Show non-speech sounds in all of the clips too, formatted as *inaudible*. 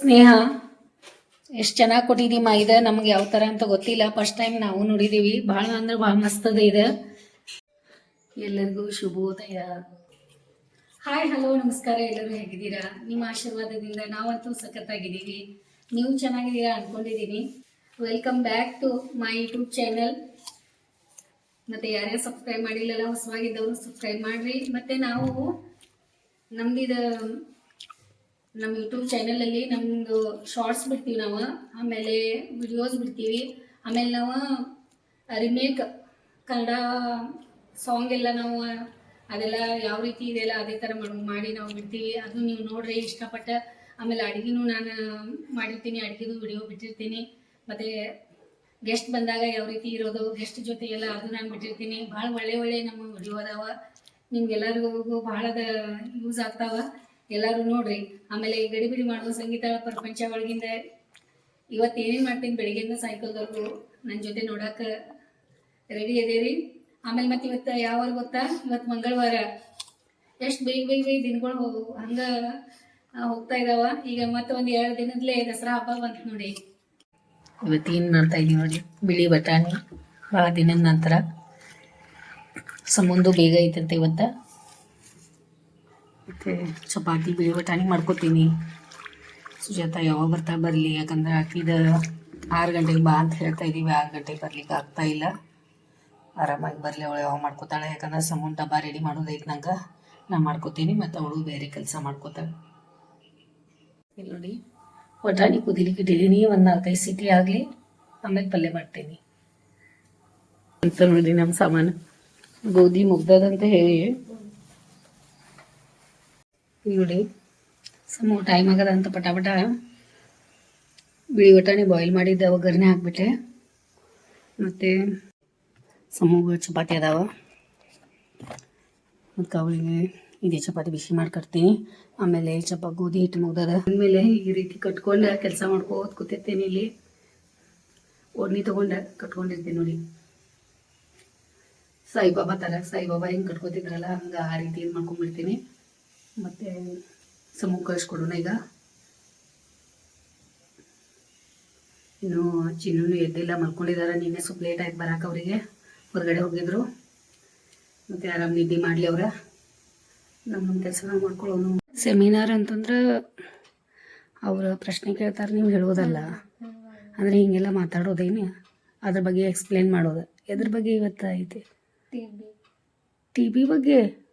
ಸ್ನೇಹ, ಎಷ್ಟು ಚೆನ್ನಾಗಿ ಕೊಟ್ಟಿದ್ದೀವಿ ಮಾ ಇದು ನಮ್ಗೆ ಯಾವ ಥರ ಅಂತ ಗೊತ್ತಿಲ್ಲ. ಫಸ್ಟ್ ಟೈಮ್ ನಾವು ನೋಡಿದ್ದೀವಿ ಭಾಳ ಅಂದ್ರೆ ಭಾಳ ಮಸ್ತದ ಇದೆ ಇದು. ಎಲ್ಲರಿಗೂ ಶುಭೋದಯ. ಹಾಯ್ ಹಲೋ ನಮಸ್ಕಾರ. ಎಲ್ಲರೂ ಹೇಗಿದ್ದೀರಾ? ನಿಮ್ಮ ಆಶೀರ್ವಾದದಿಂದ ನಾವಂತೂ ಸಖತ್ತಾಗಿದ್ದೀವಿ. ನೀವು ಚೆನ್ನಾಗಿದ್ದೀರಾ ಅನ್ಕೊಂಡಿದ್ದೀನಿ welcome back to my YouTube channel ಮತ್ತೆ ಯಾರ್ಯಾರು ಸಬ್ಸ್ಕ್ರೈಬ್ ಮಾಡಿಲ್ಲಲ್ಲ, ಹೊಸವಾಗಿದ್ದವರು ಸಬ್ಸ್ಕ್ರೈಬ್ ಮಾಡ್ರಿ. ಮತ್ತೆ ನಾವು ನಮ್ದಿದ ನಮ್ಮ ಯೂಟ್ಯೂಬ್ ಚಾನಲಲ್ಲಿ ನಮ್ಮದು ಶಾರ್ಟ್ಸ್ ಬಿಡ್ತೀವಿ ನಾವು, ಆಮೇಲೆ ವಿಡಿಯೋಸ್ ಬಿಡ್ತೀವಿ. ಆಮೇಲೆ ನಾವು ರಿಮೇಕ್ ಕನ್ನಡ ಸಾಂಗ್ ಎಲ್ಲ ನಾವು, ಅದೆಲ್ಲ ಯಾವ ರೀತಿ ಇದೆಲ್ಲ ಅದೇ ಥರ ಮಾಡ್- ನಾವು ಬಿಡ್ತೀವಿ. ಅದು ನೀವು ನೋಡ್ರಿ, ಇಷ್ಟಪಟ್ಟ ಆಮೇಲೆ ಅಡುಗೆನೂ ನಾನು ಮಾಡಿರ್ತೀನಿ, ಅಡುಗೆದು ವಿಡಿಯೋ ಬಿಟ್ಟಿರ್ತೀನಿ. ಮತ್ತು ಗೆಸ್ಟ್ ಬಂದಾಗ ಯಾವ ರೀತಿ ಇರೋದು ಗೆಸ್ಟ್ ಜೊತೆ ಎಲ್ಲ ಅದು ನಾನು ಬಿಟ್ಟಿರ್ತೀನಿ. ಭಾಳ ಒಳ್ಳೆ ಒಳ್ಳೆ ನಮ್ಮ ವಿಡಿಯೋ ಅದಾವ. ನಿಮ್ಗೆಲ್ಲರಿಗೂ ಭಾಳದ ಯೂಸ್ ಆಗ್ತಾವ. ಎಲ್ಲರೂ ನೋಡ್ರಿ. ಆಮೇಲೆ ಈ ಗಡಿಬಿಡಿ ಮಾಡುವ ಸಂಗೀತ ಪ್ರಪಂಚ ಒಳಗಿಂದ ಇವತ್ತು ಏನೇನು ಮಾಡ್ತೀನಿ ಬೆಳಿಗ್ಗೆಯಿಂದ ಸಾಯಂಕಾಲದವರೆಗೂ ನನ್ನ ಜೊತೆ ನೋಡಾಕ ರೆಡಿ ಅದೇರಿ ಆಮೇಲೆ ಮತ್ತೆ ಇವತ್ತು ಯಾವಾಗ ಗೊತ್ತಾ? ಇವತ್ತು ಮಂಗಳವಾರ. ಎಷ್ಟು ಬೇಗ ಬೇಗ ಬೇಗ ದಿನಗಳು ಹೋಗು. ಹಂಗ ಹೋಗ್ತಾ ಇದಾವ. ಈಗ ಮತ್ತೆ ಒಂದು ಎರಡು ದಿನದಲ್ಲೇ ದಸರಾ ಹಬ್ಬ ಬಂತು ನೋಡಿ. ಇವತ್ತು ಏನು ಮಾಡ್ತಾ ಇದೀವಿ ನೋಡಿ ಬಿಳಿ ಬಟಾಣಿ ಭಾಳ ದಿನದ ನಂತರ. ಸಮುಂದು ಬೇಗ ಐತಂತೆ ಇವತ್ತು. ಮತ್ತು ಚಪಾತಿ ಬಿಳಿ ಬಟಾಣಿ ಮಾಡ್ಕೋತೀನಿ. ಸುಜಾತ ಯಾವಾಗ ಬರ್ತಾ ಬರಲಿ, ಯಾಕಂದ್ರೆ ಆಕಿದ ಆರು ಗಂಟೆಗೆ ಬಾ ಅಂತ ಹೇಳ್ತಾ ಇದ್ದೀವಿ ಆರು ಗಂಟೆಗೆ ಬರ್ಲಿಕ್ಕೆ ಆಗ್ತಾ ಇಲ್ಲ. ಆರಾಮಾಗಿ ಬರಲಿ ಅವಳು, ಯಾವಾಗ ಮಾಡ್ಕೋತಾಳೆ. ಯಾಕಂದ್ರೆ ಸಮೂನ್ ಡಬ್ಬ ರೆಡಿ ಮಾಡೋದೈತೆ ನಂಗೆ. ನಾ ಮಾಡ್ಕೋತೀನಿ, ಮತ್ತು ಅವಳು ಬೇರೆ ಕೆಲಸ ಮಾಡ್ಕೋತಾಳೆ. ಇಲ್ಲಿ ನೋಡಿ ಬಟಾಣಿ ಕುದಿಲಿಕ್ಕೆ ಇಟ್ಟಿದ್ದೀನಿ ಒಂದು ನಾಲ್ಕೈದು ಸಿಟಿ ಆಗಲಿ. ಆಮೇಲೆ ಪಲ್ಯ ಮಾಡ್ತೀನಿ. ಅಂತ ನೋಡಿ ನಮ್ಮ ಸಾಮಾನು. ಗೋಧಿ ಮುಗ್ದದಂತ ಹೇಳಿ. ನೋಡಿ ಸಮ ಟೈಮ್ ಆಗದ ಅಂತ ಪಟಾಪಟ ಪಟ ಬಿಳಿ ಬಟಾಣಿ ಬಾಯ್ಲ್ ಮಾಡಿದ್ದ ಒಗ್ಗರಣೆ ಹಾಕ್ಬಿಟ್ಟೆ ಮತ್ತು ಸಮೂಹ ಚಪಾತಿ ಅದಾವ. ಮತ್ತು ಅವಳಿಗೆ ಇದೇ ಚಪಾತಿ ಬಿಸಿ ಮಾಡ್ಕೊಡ್ತೀನಿ ಆಮೇಲೆ ಚಪಾ ಗೋಧಿ ಹಿಟ್ಟು ಮುಗ್ದದ. ಆಮೇಲೆ ಈ ರೀತಿ ಕಟ್ಕೊಂಡು ಕೆಲಸ ಮಾಡ್ಕೋತ ಕೂತಿರ್ತೀನಿ ಇಲ್ಲಿ. ಒಡ್ನಿ ತಗೊಂಡು ಕಟ್ಕೊಂಡಿರ್ತೀನಿ ನೋಡಿ. ಸಾಯಿಬಾಬಾ ತರ, ಸಾಯಿಬಾಬಾ ಹೆಂಗೆ ಕಟ್ಕೋತಿದ್ರಲ್ಲ, ಹಂಗೆ ಆ ರೀತಿ ಮಾಡ್ಕೊಂಡ್ಬಿಡ್ತೀನಿ. ಮತ್ತು ಸಮೂಹ ಕಳಿಸ್ಕೊಡೋಣ ಈಗ. ಇನ್ನು ಚಿನ್ನೂ ಎದ್ದಿಲ್ಲ ಮಲ್ಕೊಂಡಿದ್ದಾರೆ ನಿನ್ನೆ ಸ್ವಲ್ಪ ಲೇಟ್ ಆಯ್ತು ಅವರಿಗೆ. ಹೊರಗಡೆ ಹೋಗಿದ್ರು. ಮತ್ತು ಆರಾಮ್ ನಿದ್ದೆ ಮಾಡಲಿ ಅವ್ರ. ನಮ್ಮ ನಮ್ಮ ಕೆಲಸ ಮಾಡ್ಕೊಳ್ಳೋನು. ಸೆಮಿನಾರ್ ಅಂತಂದ್ರೆ ಅವರು ಪ್ರಶ್ನೆ ಕೇಳ್ತಾರೆ ನೀವು ಹೇಳೋದಲ್ಲ. ಅಂದರೆ ಹಿಂಗೆಲ್ಲ ಮಾತಾಡೋದೇನು? ಅದ್ರ ಬಗ್ಗೆ ಎಕ್ಸ್ಪ್ಲೇನ್ ಮಾಡೋದು. ಎದ್ರ ಬಗ್ಗೆ ಇವತ್ತು ಐತಿ ಟಿ ಬಿ ಬಗ್ಗೆ?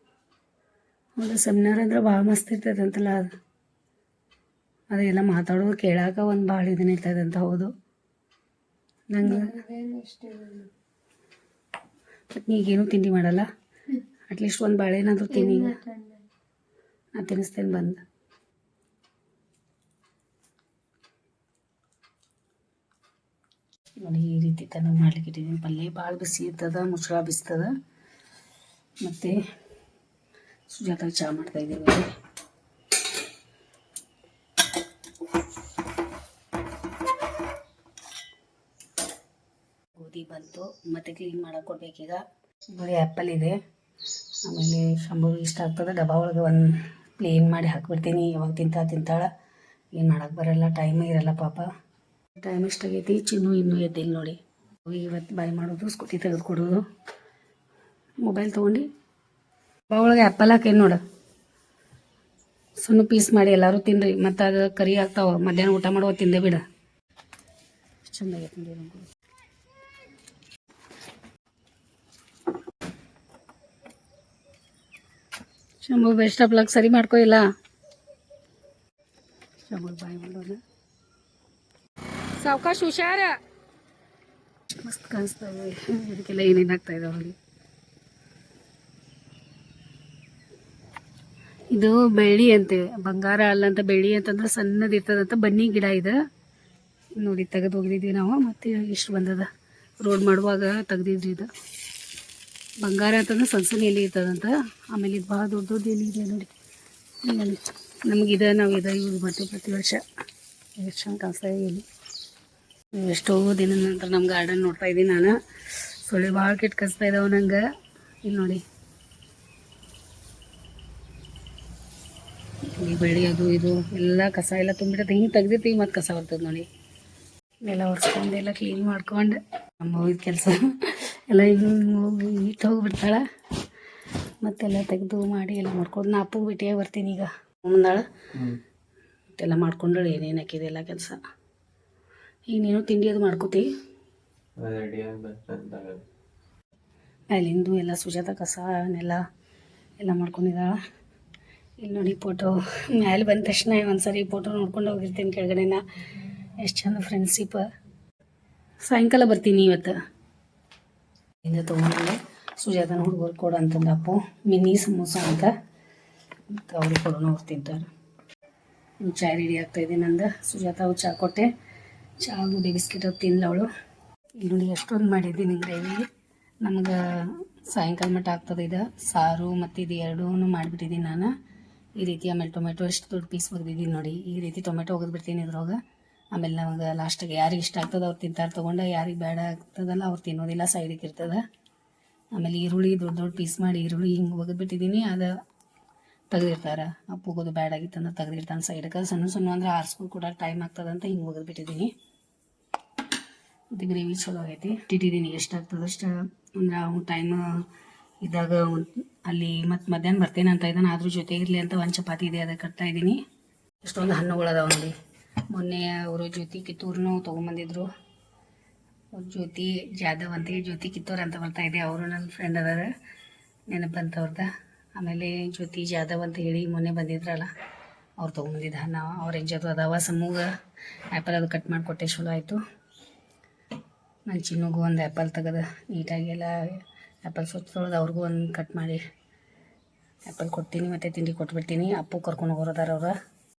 ಹೌದು ಸೆಮಿನಾರ್ ಅಂದ್ರೆ ಭಾಳ ಮಸ್ತ್ ಇರ್ತೈತಂತಲ್ಲ ಅದು. ಅದೆಲ್ಲ ಮಾತಾಡೋದು ಕೇಳಾಕ ಒಂದು ಭಾಳ ಇದನ್ನ ಇರ್ತದಂತ ಹೌದು. ನಂಗೆ ಮತ್ತು ನೀಗೇನು ತಿಂಡಿ ಮಾಡಲ್ಲ? ಅಟ್ಲೀಸ್ಟ್ ಒಂದು ಬಾಳೆನಾದ್ರೂ ತಿನ್ನಿ ಈಗ. ನಾ ತಿನ್ನಿಸ್ತೇನೆ ಬಂದು. ನೋಡಿ ಈ ರೀತಿ ತನ ಮಾಡ್ಲಿಕ್ಕೆ ಇಟ್ಟಿದ್ದೀನಿ ಪಲ್ಯ ಭಾಳ ಬಿಸಿ ಇರ್ತದ, ಮುಚ್ಚಳ ಬಿಸ್ತದ. ಮತ್ತು ಸುಜಾತ ಚಹಾ ಮಾಡ್ತಾ ಇದ್ದೀವಿ ಗೋಧಿ ಬಂತು, ಮತ್ತೆ ಕ್ಲೀನ್ ಮಾಡಕ್ಕೆ ಕೊಡ್ಬೇಕೀಗ. ನೋಡಿ, ಆ್ಯಪಲ್ ಇದೆ. ಆಮೇಲೆ ಶಂಭು ಇಷ್ಟ ಆಗ್ತದೆ. ಡಬ್ಬ ಒಳಗೆ ಒಂದು ಪ್ಲೇನ್ ಮಾಡಿ ಹಾಕ್ಬಿಡ್ತೀನಿ. ಯಾವಾಗ ತಿಂತಾ ತಿಂತಾಳ. ಏನು ಮಾಡೋಕ್ಕೆ ಬರಲ್ಲ ಟೈಮ್ ಇರಲ್ಲ ಪಾಪ. ಟೈಮ್ ಎಷ್ಟಾಗೈತಿ ಚಿನ್ನು ಇನ್ನೂ ಎದ್ದಿಲ್ಲ ನೋಡಿ. ಇವತ್ತು ಬಾಯ್ ಮಾಡೋದು ಸ್ಕೂಟಿ ತೆಗೆದು ಕೊಡೋದು. ಮೊಬೈಲ್ ತೊಗೊಂಡು. ಒಳಗೆ ಆ್ಯಪಲ್ ಹಾಕೇನು ನೋಡು. ಸಣ್ಣ ಪೀಸ್ ಮಾಡಿ ಎಲ್ಲರೂ ತಿನ್ರಿ. ಮತ್ತು ಅದು ಕರಿ ಆಗ್ತಾವ. ಮಧ್ಯಾಹ್ನ ಊಟ ಮಾಡುವ ತಿಂದೆ ಬಿಡ. ಚಂದ ಆಗೈತೆ ನೋಡಿ ನಮ್ಗೆ. ಶಂಭು ಬೆಸ್ಟ್ ಆಫ್ ಲಕ್ ಸರಿ ಮಾಡ್ಕೊ ಇಲ್ಲ? ಶಂಭು, ಬಾಯಿ ಮಾಡೋಣ. ಸಾವಕಾಶ ಹುಷಾರ? ಮಸ್ತ್ ಕಾಣಿಸ್ತಾವೆ. ಇದಕ್ಕೆಲ್ಲ ಏನೇನು ಆಗ್ತಾ ಇದಾವೆ ನೋಡಿ. ಇದು ಬೆಳ್ಳಿ ಅಂತೆ, ಬಂಗಾರ ಅಲ್ಲ ಅಂತ ಬೆಳ್ಳಿ ಅಂತಂದ್ರೆ ಸಣ್ಣದಿರ್ತದಂತ ಬನ್ನಿ ಗಿಡ ಇದೆ. ನೋಡಿ, ತೆಗೆದು ಹೋಗಿದ್ದೀವಿ ನಾವು, ಮತ್ತೆ ಇಷ್ಟು ಬಂದದ. ರೋಡ್ ಮಾಡುವಾಗ ತೆಗ್ದಿದ್ರಿ ಇದು. ಬಂಗಾರ ಅಂತಂದ್ರೆ ಸಣ್ಣ ಸಣ್ಣ ಎಲೆ ಇರ್ತದಂತ ಆಮೇಲೆ ಇದು ಭಾಳ ದೊಡ್ಡ ದೊಡ್ಡ ಎಲೆ ಇದೆ ನೋಡಿ. ಇಲ್ಲಿ ನಮ್ಗೆ ಇದು, ನಾವು ಇದು ಯೂಸ್ ಮಾಡ್ತೀವಿ ಪ್ರತಿ ವರ್ಷ. ಎಷ್ಟು ಚಂದ ಕಾಣಿಸ್ತಾ ಎಲೆ ಎಷ್ಟೋ ದಿನದ ನಂತರ ನಮ್ಮ ಗಾರ್ಡನ್ ನೋಡ್ತಾ ಇದ್ದೀನಿ ನಾನು. ಸೊಳ್ಳೆ ಭಾಳ ಕೆಟ್ಟ ಕಸ್ತಾ ಇದಾವೆ ನಂಗೆ. ಇಲ್ಲಿ ನೋಡಿ. ಈ ಬೆಳ್ಳಿ ಅದು ಇದು ಎಲ್ಲ ಕಸ ಎಲ್ಲ ತುಂಬಿಡತ್ತೆ ಹಿಂಗೆ ತೆಗ್ದಿರ್ತೀವಿ ಮತ್ತು ಕಸ ಬರ್ತದೆ ನೋಡಿ. ಎಲ್ಲ ಒರೆಸ್ಕೊಂಡು ಎಲ್ಲ ಕ್ಲೀನ್ ಮಾಡ್ಕೊಂಡು ನಮ್ಮ ಹೋಗಿದ ಕೆಲಸ. ಎಲ್ಲ ಈಗ ಹೋಗಿ ಇಟ್ಟು ಹೋಗ್ಬಿಡ್ತಾಳೆ. ಮತ್ತೆಲ್ಲ ತೆಗೆದು ಮಾಡಿ ಎಲ್ಲ ಮಾಡ್ಕೊಂಡು ನಾ ಅಪ್ಪಗೆ ಬಿಟ್ಟಿಯಾಗಿ ಬರ್ತೀನಿ ಈಗ. ಮುಂದಾಳ. ಮತ್ತೆಲ್ಲ ಮಾಡ್ಕೊಂಡಳು ಏನೇನು ಹಾಕಿದೆ ಎಲ್ಲ ಕೆಲಸ. ಈಗ ನೀನು ತಿಂಡಿ ಅದು ಮಾಡ್ಕೋತಿ? ಅಲ್ಲಿಂದು ಎಲ್ಲ ಸುಜಾತ ಕಸ ನೆಲ ಎಲ್ಲ ಮಾಡ್ಕೊಂಡಿದ್ದಾಳ ಇಲ್ಲಿ ನೋಡಿ ಫೋಟೋ ಮ್ಯಾಲೆ ಬಂದ ತಕ್ಷಣ ಒಂದ್ಸರಿ ಫೋಟೋ ನೋಡ್ಕೊಂಡು ಹೋಗಿರ್ತೀನಿ ಕೆಳಗಡೆನ. ಎಷ್ಟು ಚಂದ ಫ್ರೆಂಡ್ಶಿಪ್ ಸಾಯಂಕಾಲ ಬರ್ತೀನಿ ಇವತ್ತು. ಇಂದ ಸುಜಾತ ಸುಜಾತನ ಹುಡುಗರು ಕೊಡು ಅಂತಂದ ಅಪ್ಪು. ಮಿನಿ ಸಮೋಸ ಅಂತ. ಮತ್ತು ಅವ್ರಿಗೆ ಕೊಡೋಣ ಅವ್ರು ತಿಂತಾರೆ. ಚಾ ರೆಡಿ ಆಗ್ತಾ ಇದೆ ನಂದು. ಸುಜಾತ ಅವ್ರು ಚಾ ಕೊಟ್ಟೆ. ಚಾ ಗುಡಿ ಬಿಸ್ಕಿಟ್ ಅದು ತಿನ್ಲ ಅವಳು. ಇಲ್ಲಿ ನೋಡಿ ಎಷ್ಟೊಂದು ಮಾಡಿದ್ದೀನಿ ಗ್ರೇವಿ. ನಮ್ಗೆ ಸಾಯಂಕಾಲ ಮಟ್ಟ ಆಗ್ತದೆ ಇದು. ಸಾರು ಮತ್ತು ಇದು ಎರಡೂ ಮಾಡಿಬಿಟ್ಟಿದ್ದೀನಿ ನಾನು. ಈ ರೀತಿ ಆಮೇಲೆ ಟೊಮೆಟೊ ಎಷ್ಟು ದೊಡ್ಡ ಪೀಸ್ ಒಗ್ದಿದ್ದೀನಿ ನೋಡಿ. ಈ ರೀತಿ ಟೊಮೆಟೊ ಒಗೆದ್ಬಿಡ್ತೀನಿ ಇದ್ರೊಳಗೆ. ಆಮೇಲೆ ನಮಗೆ ಲಾಸ್ಟಿಗೆ ಯಾರಿಗೆ ಇಷ್ಟ ಆಗ್ತದೆ ಅವ್ರು ತಿಂತಾರೆ ತೊಗೊಂಡು, ಯಾರಿಗೆ ಬೇಡ ಆಗ್ತದಲ್ಲ ಅವ್ರು ತಿನ್ನೋದಿಲ್ಲ ಸೈಡಿಗೆ ಇರ್ತದೆ. ಆಮೇಲೆ ಈರುಳ್ಳಿ, ದೊಡ್ಡ ದೊಡ್ಡ ಪೀಸ್ ಮಾಡಿ ಈರುಳ್ಳಿ ಹಿಂಗೆ ಒಗೆದು ಬಿಟ್ಟಿದ್ದೀನಿ ಅದು ತೆಗೆದಿರ್ತಾರೆ. ಅಪ್ಪುಗೋದು ಬ್ಯಾಡ್ ಆಗಿತ್ತು ಅಂದ್ರೆ ತೆಗೆದಿರ್ತಾನೆ ಸೈಡ್ಗೆ ಸಣ್ಣ ಸಣ್ಣ ಅಂದ್ರೆ ಆರಿಸ್ಕೊಂಡು ಕೂಡ ಟೈಮ್ ಆಗ್ತದೆ ಅಂತ ಹಿಂಗೆ ಒಗೆದ್ಬಿಟ್ಟಿದ್ದೀನಿ. ಮತ್ತು ಗ್ರೇವಿ ಚಲೋ ಆಗೈತಿ. ಇಟ್ಟಿದ್ದೀನಿ ಎಷ್ಟಾಗ್ತದೆ ಅಷ್ಟು. ಅಂದ್ರೆ ಅವ್ನು ಟೈಮ್ ಇದ್ದಾಗ ಅಲ್ಲಿ ಮತ್ತು ಮಧ್ಯಾಹ್ನ ಬರ್ತೇನೆ ಅಂತ ಇದ್ದಾನೆ. ಅದ್ರ ಜೊತೆ ಇರಲಿ ಅಂತ ಒಂದು ಚಪಾತಿ ಇದೆ ಅದಕ್ಕೆ ಕಟ್ತಾ ಇದ್ದೀನಿ. ಎಷ್ಟೊಂದು ಹಣ್ಣುಗಳು ಅದಾವ ನೋಡಿ ಮೊನ್ನೆ ಅವರು ಜ್ಯೋತಿ ಕಿತ್ತೂರ್ನು ತೊಗೊಂಬಂದಿದ್ರು. ಅವ್ರ ಜ್ಯೋತಿ ಜಾಧವ್ ಅಂತ ಜ್ಯೋತಿ ಕಿತ್ತೂರ್ ಅಂತ ಬರ್ತಾ ಇದೆ. ಅವರು ನನ್ನ ಫ್ರೆಂಡ್ ಅದಾರ. ನೆನಪು ಬಂತವ್ರದ ಆಮೇಲೆ ಜ್ಯೋತಿ ಜಾಧವ್ ಅಂತ ಹೇಳಿ ಮೊನ್ನೆ ಬಂದಿದ್ರಲ್ಲ, ಅವ್ರು ತೊಗೊಂಬಂದಿದ್ದ ಹಣ್ಣು. ಆರೆಂಜ್ ಅದು ಅದಾವ ಸಮೂಗ. ಆ್ಯಪಲ್ ಅದು ಕಟ್ ಮಾಡಿಕೊಟ್ಟೆ, ಚಲೋ ಆಯಿತು. ನನ್ನ ಚಿನ್ನಗೂ ಒಂದು ಆ್ಯಪಲ್ ತೆಗೆದು. ನೀಟಾಗಿ ಎಲ್ಲ ಆ್ಯಪಲ್ ಸ್ವಚ್ಛ ತೊಳೆದು ಅವ್ರಿಗೂ ಒಂದು ಕಟ್ ಮಾಡಿ. ಆ್ಯಪಲ್ ಕೊಡ್ತೀನಿ ಮತ್ತು ತಿಂಡಿ ಕೊಟ್ಬಿಡ್ತೀನಿ. ಅಪ್ಪು ಕರ್ಕೊಂಡು ಹೋಗೋರದಾರ ಅವ್ರು.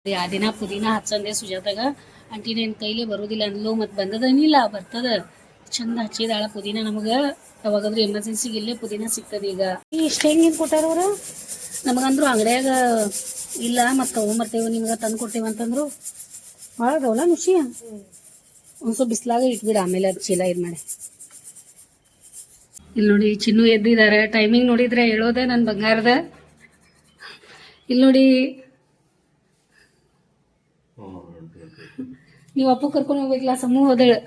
ಆ ದಿನ ಪುದೀನ ಹಚ್ಚಂದೆ ಸುಜಾತಾಗ. ಆಂಟಿ ನನ್ನ ಕೈಲೇ ಬರೋದಿಲ್ಲ ಅಂದ್ಲು ಮತ್ತು ಬಂದದೇನಿಲ್ಲ ಬರ್ತದ. ಚಂದ ಹಚ್ಚಿದಾಳ ಪುದೀನ ನಮಗೆ. ಯಾವಾಗಾದ್ರೂ ಎಮರ್ಜೆನ್ಸಿಗೆ ಇಲ್ಲೇ ಪುದೀನ ಸಿಗ್ತದೆ ಈಗ. ಇಷ್ಟು ಹೆಂಗೆ ಕೊಟ್ಟಾರ ಅವರು? ನಮಗಂದ್ರು ಅಂಗಡಿಯಾಗ ಇಲ್ಲ ಮತ್ತು ತೊಗೊಂಬರ್ತೇವೆ ನಿಮ್ಗೆ ತಂದು ಕೊಡ್ತೇವೆ ಅಂತಂದ್ರು. ಭಾಳ ಅದಾವಲ್ಲ ನುಷಿ ಒಂದು ಸ್ವಲ್ಪ ಬಿಸಿಲಾಗ ಇಟ್ಬಿಡ ಆಮೇಲೆ ಅದು ಚೀಲ ಇದು ಮಾಡಿ. ಇಲ್ಲಿ ನೋಡಿ, ಚಿನ್ನು ಎದ್ದಿದ್ದಾರೆ. ಟೈಮಿಂಗ್ ನೋಡಿದ್ರೆ ಹೇಳೋದೆ ನನ್ನ ಬಂಗಾರದ. ಇಲ್ಲಿ ನೋಡಿ. ನೀವು ಅಪ್ಪ ಕರ್ಕೊಂಡು ಹೋಗ್ಬೇಕಿಲ್ಲ, ಸಮೂಹ ಹೋದಳು.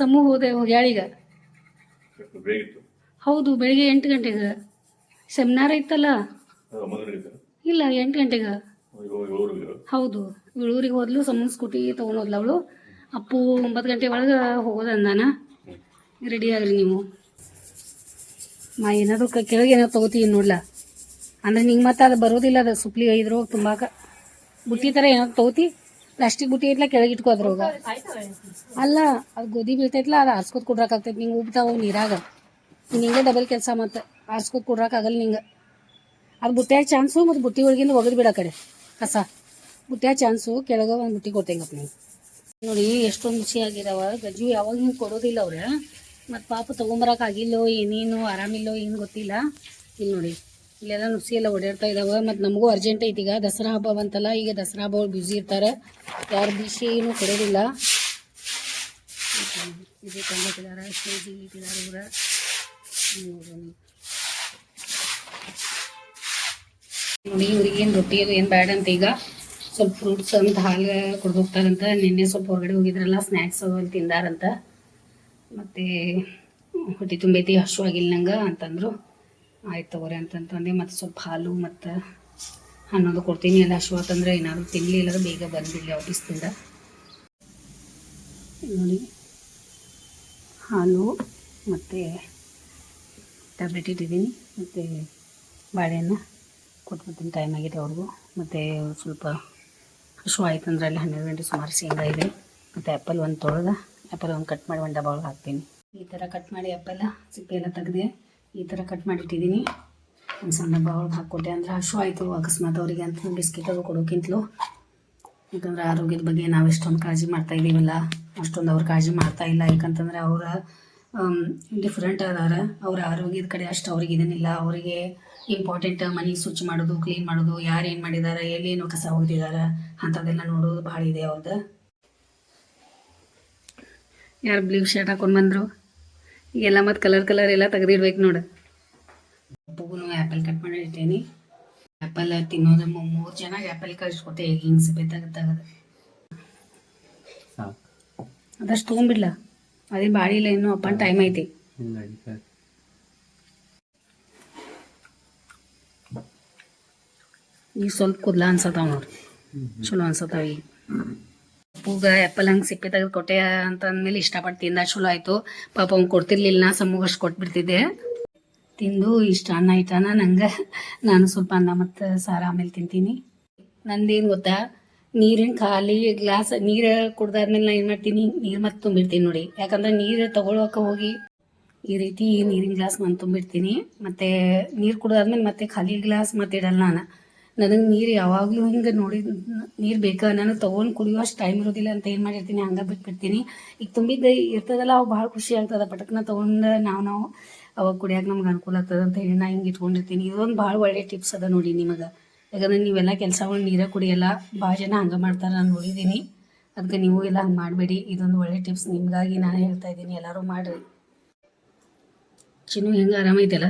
ಸಮೂಹ ಹೋದೆ ಹೋಗ್ಯಾಳೀಗ ಹೌದು, ಬೆಳಿಗ್ಗೆ ಎಂಟು ಗಂಟೆಗೆ. ಸೆಮಿನಾರ್ ಇತ್ತಲ್ಲ? ಇಲ್ಲ, ಎಂಟು ಗಂಟೆಗೆ. ಹೌದು ಇಳೂರಿಗೆ ಹೋದ್ಲು, ಸಮೂಹ ಸ್ಕೂಟಿ ತೊಗೊಂಡು ಹೋದ್ಲು ಅವಳು. ಅಪ್ಪು ಒಂಬತ್ತು ಗಂಟೆ ಒಳಗೆ ಹೋಗೋದಂದಾನ ರೆಡಿ ಆಗ್ರಿ ನೀವು. ಮಾ, ಏನಾದ್ರು ಕೆಳಗೆ ಏನಾದ್ರು ತೊಗೋತೀವಿ ನೋಡ್ಲಾ? ಅಂದ್ರೆ ನಿಂಗೆ ಮತ್ತೆ ಅದು ಬರೋದಿಲ್ಲ ಅದು ಸುಪ್ಲಿ ಇದ್ರು ತುಂಬಾಕ. ಬುಟ್ಟಿ ಥರ ಏನಾದ್ರು ತೊಗೋತಿ? ಪ್ಲಾಸ್ಟಿಕ್ ಬುಟ್ಟಿ ಐತ್ಲ ಕೆಳಗೆ ಇಟ್ಕೋ ಅಲ್ಲ, ಅದು ಗೋಧಿ ಬೀಳ್ತೈತ್ಲ, ಅದು ಆರ್ಸ್ಕೊತ್ ಕೊಡ್ರಾಕಾಗ್ತೈತಿ ನಿಂಗೆ ಉಬ್ತಾವು ನೀರಾಗ. ನಿಂಗೆ ಡಬಲ್ ಕೆಲಸ ಮತ್ತೆ ಆರ್ಸ್ಕೊತ್ ಕೊಡ್ರಾಕಾಗಲ್ಲ ನಿಂಗೆ. ಅದು ಬುಟ್ಟಿಯಾಗ ಚಾನ್ಸು ಮತ್ತು ಬುಟ್ಟಿ ಒಳಗಿಂದ ಒಗದು ಬಿಡ ಕಡೆ, ಕಸ. ಬುಟ್ಟಿಯಾಗ ಚಾನ್ಸು ಕೆಳಗೆ ಒಂದು ಬುಟ್ಟಿ ಕೊಡ್ತೇಂಗಪ್ಪ ನೀವು. ನೋಡಿ, ಎಷ್ಟೊಂದು ರುಚಿಯಾಗಿದಾವ. ಗಜ್ಜು ಯಾವಾಗ ಕೊಡೋದಿಲ್ಲ ಅವ್ರ. ಮತ್ತು ಪಾಪ ತೊಗೊಂಬರಕ್ಕೆ ಆಗಿಲ್ಲೋ, ಏನೇನು, ಆರಾಮಿಲ್ಲೋ, ಏನು ಗೊತ್ತಿಲ್ಲ. ಇಲ್ಲಿ ನೋಡಿ, ಇಲ್ಲೆಲ್ಲ ನುಸಿ ಎಲ್ಲ ಓಡಾಡ್ತಾ ಇದ್ದಾವೆ ಮತ್ತು ನಮಗೂ ಅರ್ಜೆಂಟ್ ಐತಿ ಈಗ. ದಸರಾ ಹಬ್ಬ ಬಂತಲ್ಲ, ಈಗ ದಸರಾ ಹಬ್ಬ ಬ್ಯುಸಿ ಇರ್ತಾರೆ. ಯಾರು ಬಿಸಿ ಏನು ಕೊಡೋದಿಲ್ಲ. ಇದು ತಂದಿಟ್ಟಿದ್ದಾರೆ ಸ್ಟೇಜ್ ಇಟ್ಟಿದ್ದಾರೆ ನೋಡಿ, ಇವ್ರಿಗೆ ಏನು ರೊಟ್ಟಿ ಅದು ಏನು ಬ್ಯಾಡ ಅಂತ ಈಗ. ಸ್ವಲ್ಪ ಫ್ರೂಟ್ಸ್ ಅಂತ ಹಾಲು ಕುಡ್ದು ಹೋಗ್ತಾರಂತ ನಿನ್ನೆ ಸ್ವಲ್ಪ ಹೊರಗಡೆ ಹೋಗಿದ್ರಲ್ಲ ಸ್ನ್ಯಾಕ್ಸ್ ಅಲ್ಲಿ ತಿಂದಾರಂತ. ಮತ್ತು ಹೊಟ್ಟೆ ತುಂಬೈತಿ ಹಸು ಆಗಿಲ್ಲ ನಂಗೆ ಅಂತಂದರು. ಆಯ್ತು ತಗೋರಿ ಅಂತಂತಂದೆ, ಮತ್ತು ಸ್ವಲ್ಪ ಹಾಲು ಮತ್ತು ಹನ್ನೊಂದು ಕೊಡ್ತೀನಿ. ಎಲ್ಲ ಹಸು ಆತಂದ್ರೆ ಏನಾದರೂ ತಿನ್ನಲಿ ಇಲ್ಲ ಬೇಗ ಬಂದಿಲ್ಲ ಆಫೀಸ್ದಿಂದ ನೋಡಿ. ಹಾಲು ಮತ್ತು ಟ್ಯಾಬ್ಲೆಟ್ ಇಟ್ಟಿದ್ದೀನಿ. ಮತ್ತು ಬಾಳೆಹಣ್ಣು ಕೊಟ್ಬಿಡ್ತೀನಿ. ಟೈಮ್ ಆಗಿದೆ ಅವ್ರಿಗೂ. ಮತ್ತು ಸ್ವಲ್ಪ ಹಸು ಆಯ್ತು ಅಂದ್ರೆ ಅಲ್ಲಿ ಹನ್ನೆರಡು ಗಂಟೆ ಸುಮಾರು ಶೇಂಗಾ ಇದೆ. ಮತ್ತು ಆ್ಯಪಲ್ ಒಂದು ತೊಳೆದ. ಆ್ಯಪಲ್ ಒಂದು ಕಟ್ ಮಾಡಿ ಒಂದು ಡಬ್ಬ ಹಾಕ್ತೀನಿ. ಈ ಥರ ಕಟ್ ಮಾಡಿ ಆ್ಯಪಲ್ ಸಿಪ್ಪೆ ಎಲ್ಲ ತೆಗೆದೆ ಈ ಥರ ಕಟ್ ಮಾಡಿ ಇಟ್ಟಿದ್ದೀನಿ. ಒಂದು ಸಣ್ಣ ಡಬ್ಬ ಒಳಗೆ ಹಾಕ್ಕೊಟ್ಟೆ. ಅಂದ್ರೆ ಹಸು ಆಯಿತು ಅಕಸ್ಮಾತ್ ಅವರಿಗೆ ಅಂತ ಬಿಸ್ಕಿಟ್ ಅದು ಕೊಡೋಕ್ಕಿಂತಲೂ ಯಾಕಂದ್ರೆ ಆರೋಗ್ಯದ ಬಗ್ಗೆ ನಾವು ಎಷ್ಟೊಂದು ಕಾಳಜಿ ಮಾಡ್ತಾ ಇದ್ದೀವಲ್ಲ, ಅಷ್ಟೊಂದು ಅವ್ರು ಕಾಳಜಿ ಮಾಡ್ತಾ ಇಲ್ಲ. ಯಾಕಂತಂದ್ರೆ ಅವರ ಡಿಫ್ರೆಂಟ್ ಅದಾರ ಅವ್ರ ಆರೋಗ್ಯದ ಕಡೆ ಅಷ್ಟು ಅವ್ರಿಗೆ ಇದನ್ನಿಲ್ಲ. ಅವರಿಗೆ ಇಂಪಾರ್ಟೆಂಟ್ ಮನೆ ಸ್ವಚ್ಛ ಮಾಡೋದು ಕ್ಲೀನ್ ಮಾಡೋದು, ಯಾರು ಏನು ಮಾಡಿದ್ದಾರೆ ಎಲ್ಲೇನು ಕಸ ಹೊಡೆದಿದ್ದಾರೆ ಅಂಥದ್ದೆಲ್ಲ ನೋಡೋದು ಭಾಳ ಇದೆ ಅವ್ರದ್ದು ಯಾರು ಬ್ಲೂ ಶರ್ಟ್ ಹಾಕೊಂಡು ಬಂದರು? ಈಗೆಲ್ಲ ಮತ್ತು ಕಲರ್ ಕಲರ್ ಎಲ್ಲ ತೆಗೆದಿಡ್ಬೇಕು ನೋಡು. ಅಪ್ಪಗೂ ಆ್ಯಪಲ್ ಕಟ್ ಮಾಡಿ ಇಟ್ಟೇನಿ ಆ್ಯಪಲ್ ತಿನ್ನೋದು ಮೂರು ಜನ ಆ್ಯಪಲ್ ಕಳಿಸ್ಕೊತೆ ಈಗ ಹಿಂಗೆ ಸಿಪ್ಪೆ ತೆಗೆದು ತೆಗೆದು ಅದಷ್ಟು ತೊಗೊಂಬಿಡ್ಲ? ಅದೇ ಬಾಡಿ ಇಲ್ಲ ಇನ್ನೂ ಅಪ್ಪನ ಟೈಮ್ ಐತಿ. ಇಲ್ಲ ಸರ್. ಈಗ ಸ್ವಲ್ಪ ಕುದ್ಲ ಅನ್ಸತಾವ ನೋಡ್ರಿ ಚಲೋ ಅನ್ಸತಾವ ಈಗ. ಪೂಗ ಆ್ಯಪಲ್ ಹಂಗೆ ಸಿಪ್ಪೆ ತೆಗೆದು ಕೊಟ್ಟೆ ಅಂತ ಅಂದಮೇಲೆ ಇಷ್ಟಪಟ್ಟು ತಿಂದ ಚಲೋ ಆಯಿತು. ಪಾಪ ಅವ್ನು ಕೊಡ್ತಿರ್ಲಿಲ್ಲ ನಾ ಸಮೂಹ ಕೊಟ್ಬಿಡ್ತಿದ್ದೆ. ತಿಂದು ಇಷ್ಟ ಅನ್ನ ಐತನ ನಂಗೆ ನಾನು ಸ್ವಲ್ಪ ಅನ್ನ ಮತ್ತು ಸಾರ ಆಮೇಲೆ ತಿಂತೀನಿ. ನಂದೇನು ಗೊತ್ತಾ? ನೀರಿನ ಖಾಲಿ ಗ್ಲಾಸ್ ನೀರು ಕುಡ್ದಾದ್ಮೇಲೆ ನಾನು ಏನು ಮಾಡ್ತೀನಿ? ನೀರು ಮತ್ತೆ ತುಂಬಿಡ್ತೀನಿ ನೋಡಿ. ಯಾಕಂದ್ರೆ ನೀರು ತಗೊಳಕ್ಕೆ ಹೋಗಿ ಈ ರೀತಿ ನೀರಿನ ಗ್ಲಾಸ್ ನಾನು ತುಂಬಿಡ್ತೀನಿ. ಮತ್ತೆ ನೀರು ಕುಡ್ದಾದ್ಮೇಲೆ ಮತ್ತೆ ಖಾಲಿ ಗ್ಲಾಸ್ ಮತ್ತೆ ಇಡಲ್ಲ ನಾನು. ನನಗೆ ನೀರು ಯಾವಾಗಲೂ ಹಿಂಗೆ ನೋಡಿ, ನೀರು ಬೇಕಾ? ನಾನು ತೊಗೊಂಡು ಕುಡಿಯುವಷ್ಟು ಟೈಮ್ ಇರೋದಿಲ್ಲ ಅಂತ ಏನು ಮಾಡಿರ್ತೀನಿ? ಹಂಗೆ ಬಿಟ್ಬಿಡ್ತೀನಿ. ಈಗ ತುಂಬಿದ್ದ, ಇರ್ತದಲ್ಲ ಅವು ಭಾಳ ಖುಷಿ ಆಗ್ತದೆ. ಪಟಕ್ನ ತೊಗೊಂಡು ನಾವು ನಾವು ಅವಾಗ ಕುಡಿಯೋಕೆ ನಮ್ಗೆ ಅನುಕೂಲ ಆಗ್ತದೆ ಅಂತ ಹೇಳಿ ನಾ ಹಿಂಗೆ ಇಟ್ಕೊಂಡಿರ್ತೀನಿ. ಇದೊಂದು ಭಾಳ ಒಳ್ಳೆ ಟಿಪ್ಸ್ ಅದ ನೋಡಿ ನಿಮಗೆ. ಯಾಕಂದ್ರೆ ನೀವೆಲ್ಲ ಕೆಲಸಗಳು ನೀರೇ ಕುಡಿಯಲ್ಲ, ಭಾಳ ಜನ ಹಂಗೆ ಮಾಡ್ತಾರೆ ನಾನು ನೋಡಿದ್ದೀನಿ. ಅದಕ್ಕೆ ನೀವು ಎಲ್ಲ ಹಂಗೆ ಮಾಡಬೇಡಿ. ಇದೊಂದು ಒಳ್ಳೆ ಟಿಪ್ಸ್ ನಿಮಗಾಗಿ ನಾನು ಹೇಳ್ತಾ ಇದ್ದೀನಿ. ಎಲ್ಲರೂ ಮಾಡಿರಿ. ಚಿನ್ನು, ಹೆಂಗೆ ಆರಾಮೈತಲ್ಲ?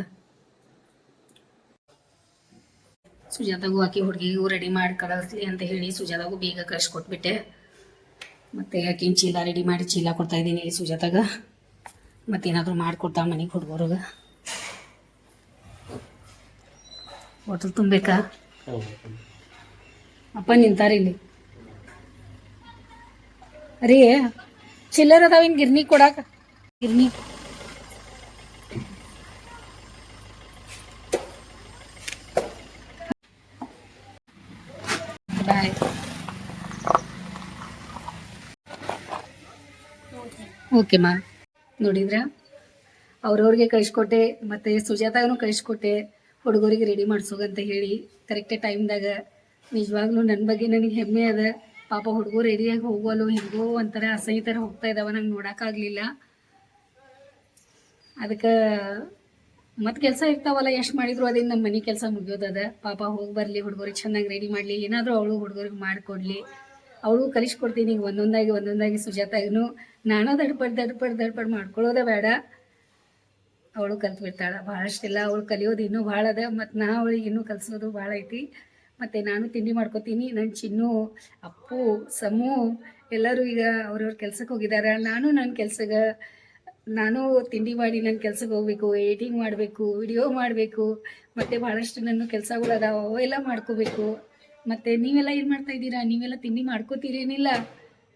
ಸುಜಾತಾಗೂ ಆಕಿ ಹುಡುಗಿಗೂ ರೆಡಿ ಮಾಡಿ ಕಳಿಸ್ಲಿ ಅಂತ ಹೇಳಿ ಸುಜಾತಾಗೂ ಬೇಗ ಕಳ್ಸಿಕೊಟ್ಬಿಟ್ಟೆ ಮತ್ತು ಆಕಿನ ಚೀಲ ರೆಡಿ ಮಾಡಿ ಚೀಲ ಕೊಡ್ತಾ ಇದ್ದೀನಿ ಸುಜಾತಾಗ. ಮತ್ತೇನಾದರೂ ಮಾಡಿಕೊಡ್ತಾ ಮನೆಗೆ ಹುಡುಗರಿಗೆ. ಹೋಟೆಲ್ ತುಂಬಬೇಕಾ? ಅಪ್ಪ ನಿಂತಾರೆ ಇಲ್ಲಿ. ರೀ ಚಿಲ್ಲರ್ ಅದಾವ ಗಿರ್ನಿ ಕೊಡಾಕ. ಗಿರ್ನಿ ಬಾಯ್ ಓಕೆ ಮಾ. ನೋಡಿದ್ರ? ಅವ್ರವ್ರಿಗೆ ಕಳಿಸ್ಕೊಟ್ಟೆ, ಮತ್ತು ಸುಜಾತಾಗನು ಕಳಿಸ್ಕೊಟ್ಟೆ, ಹುಡುಗರಿಗೆ ರೆಡಿ ಮಾಡ್ಸೋಗಂತ ಹೇಳಿ ಕರೆಕ್ಟ್ ಟೈಮ್ದಾಗ ನಿಜವಾಗ್ಲೂ ನನ್ನ ಬಗ್ಗೆ ನನಗೆ ಹೆಮ್ಮೆ ಅದ. ಪಾಪ ಹುಡುಗರು ರೆಡಿಯಾಗಿ ಹೋಗುವಲ್ಲೋ ಹಿಂಗೋ ಒಂಥರ ಅಸಹ್ಯ ಥರ ಹೋಗ್ತಾ ಇದ್ದಾವ ನಂಗೆ ನೋಡೋಕ್ಕಾಗಲಿಲ್ಲ ಅದಕ್ಕೆ ಮತ್ತೆ ಕೆಲಸ ಇರ್ತಾವಲ್ಲ, ಎಷ್ಟು ಮಾಡಿದ್ರು ಅದೇ ನಮ್ಮ ಮನೆ ಕೆಲಸ ಮುಗಿಯೋದದ ಪಾಪ ಹೋಗಿ ಬರಲಿ, ಹುಡುಗರಿಗೆ ಚೆನ್ನಾಗಿ ರೆಡಿ ಮಾಡಲಿ, ಏನಾದರೂ ಅವಳು ಹುಡುಗರಿಗೆ ಮಾಡಿಕೊಡ್ಲಿ. ಅವಳು ಕಲಿಸ್ಕೊಡ್ತೀನಿ ಒಂದೊಂದಾಗಿ ಒಂದೊಂದಾಗಿ ಸುಜಾತಾಗೂ ನಾನು ದಡ್ಪಡ್ ದಡ್ಪಡ್ ದಡ್ಪಡ್ ಮಾಡ್ಕೊಳ್ಳೋದೇ ಬೇಡ. ಅವಳು ಕಲ್ತು ಬಿಡ್ತಾಳೆ ಭಾಳಷ್ಟೆಲ್ಲ ಅವಳು ಕಲಿಯೋದು ಇನ್ನೂ ಭಾಳ ಅದ. ಮತ್ತು ನಾ ಅವಳಿಗೆ ಇನ್ನೂ ಕಲಿಸೋದು ಭಾಳ ಐತಿ. ಮತ್ತು ನಾನು ತಿಂಡಿ ಮಾಡ್ಕೋತೀನಿ. ನನ್ನ ಚಿನ್ನು, ಅಪ್ಪು, ಸಮು ಎಲ್ಲರೂ ಈಗ ಅವ್ರವ್ರ ಕೆಲ್ಸಕ್ಕೆ ಹೋಗಿದ್ದಾರೆ ನಾನು ನನ್ನ ಕೆಲ್ಸಕ್ಕೆ ನಾನು ತಿಂಡಿ ಮಾಡಿ ನನ್ನ ಕೆಲ್ಸಕ್ಕೆ ಹೋಗ್ಬೇಕು, ಎಡಿಟಿಂಗ್ ಮಾಡಬೇಕು, ವಿಡಿಯೋ ಮಾಡಬೇಕು. ಮತ್ತು ಭಾಳಷ್ಟು ನನ್ನ ಕೆಲಸಗಳು ಅದಾವ. ಅವೆಲ್ಲ ಮಾಡ್ಕೋಬೇಕು. ಮತ್ತು ನೀವೆಲ್ಲ ಏನು ಮಾಡ್ತಾ ಇದ್ದೀರಾ? ನೀವೆಲ್ಲ ತಿಂಡಿ ಮಾಡ್ಕೋತೀರೇನಿಲ್ಲ?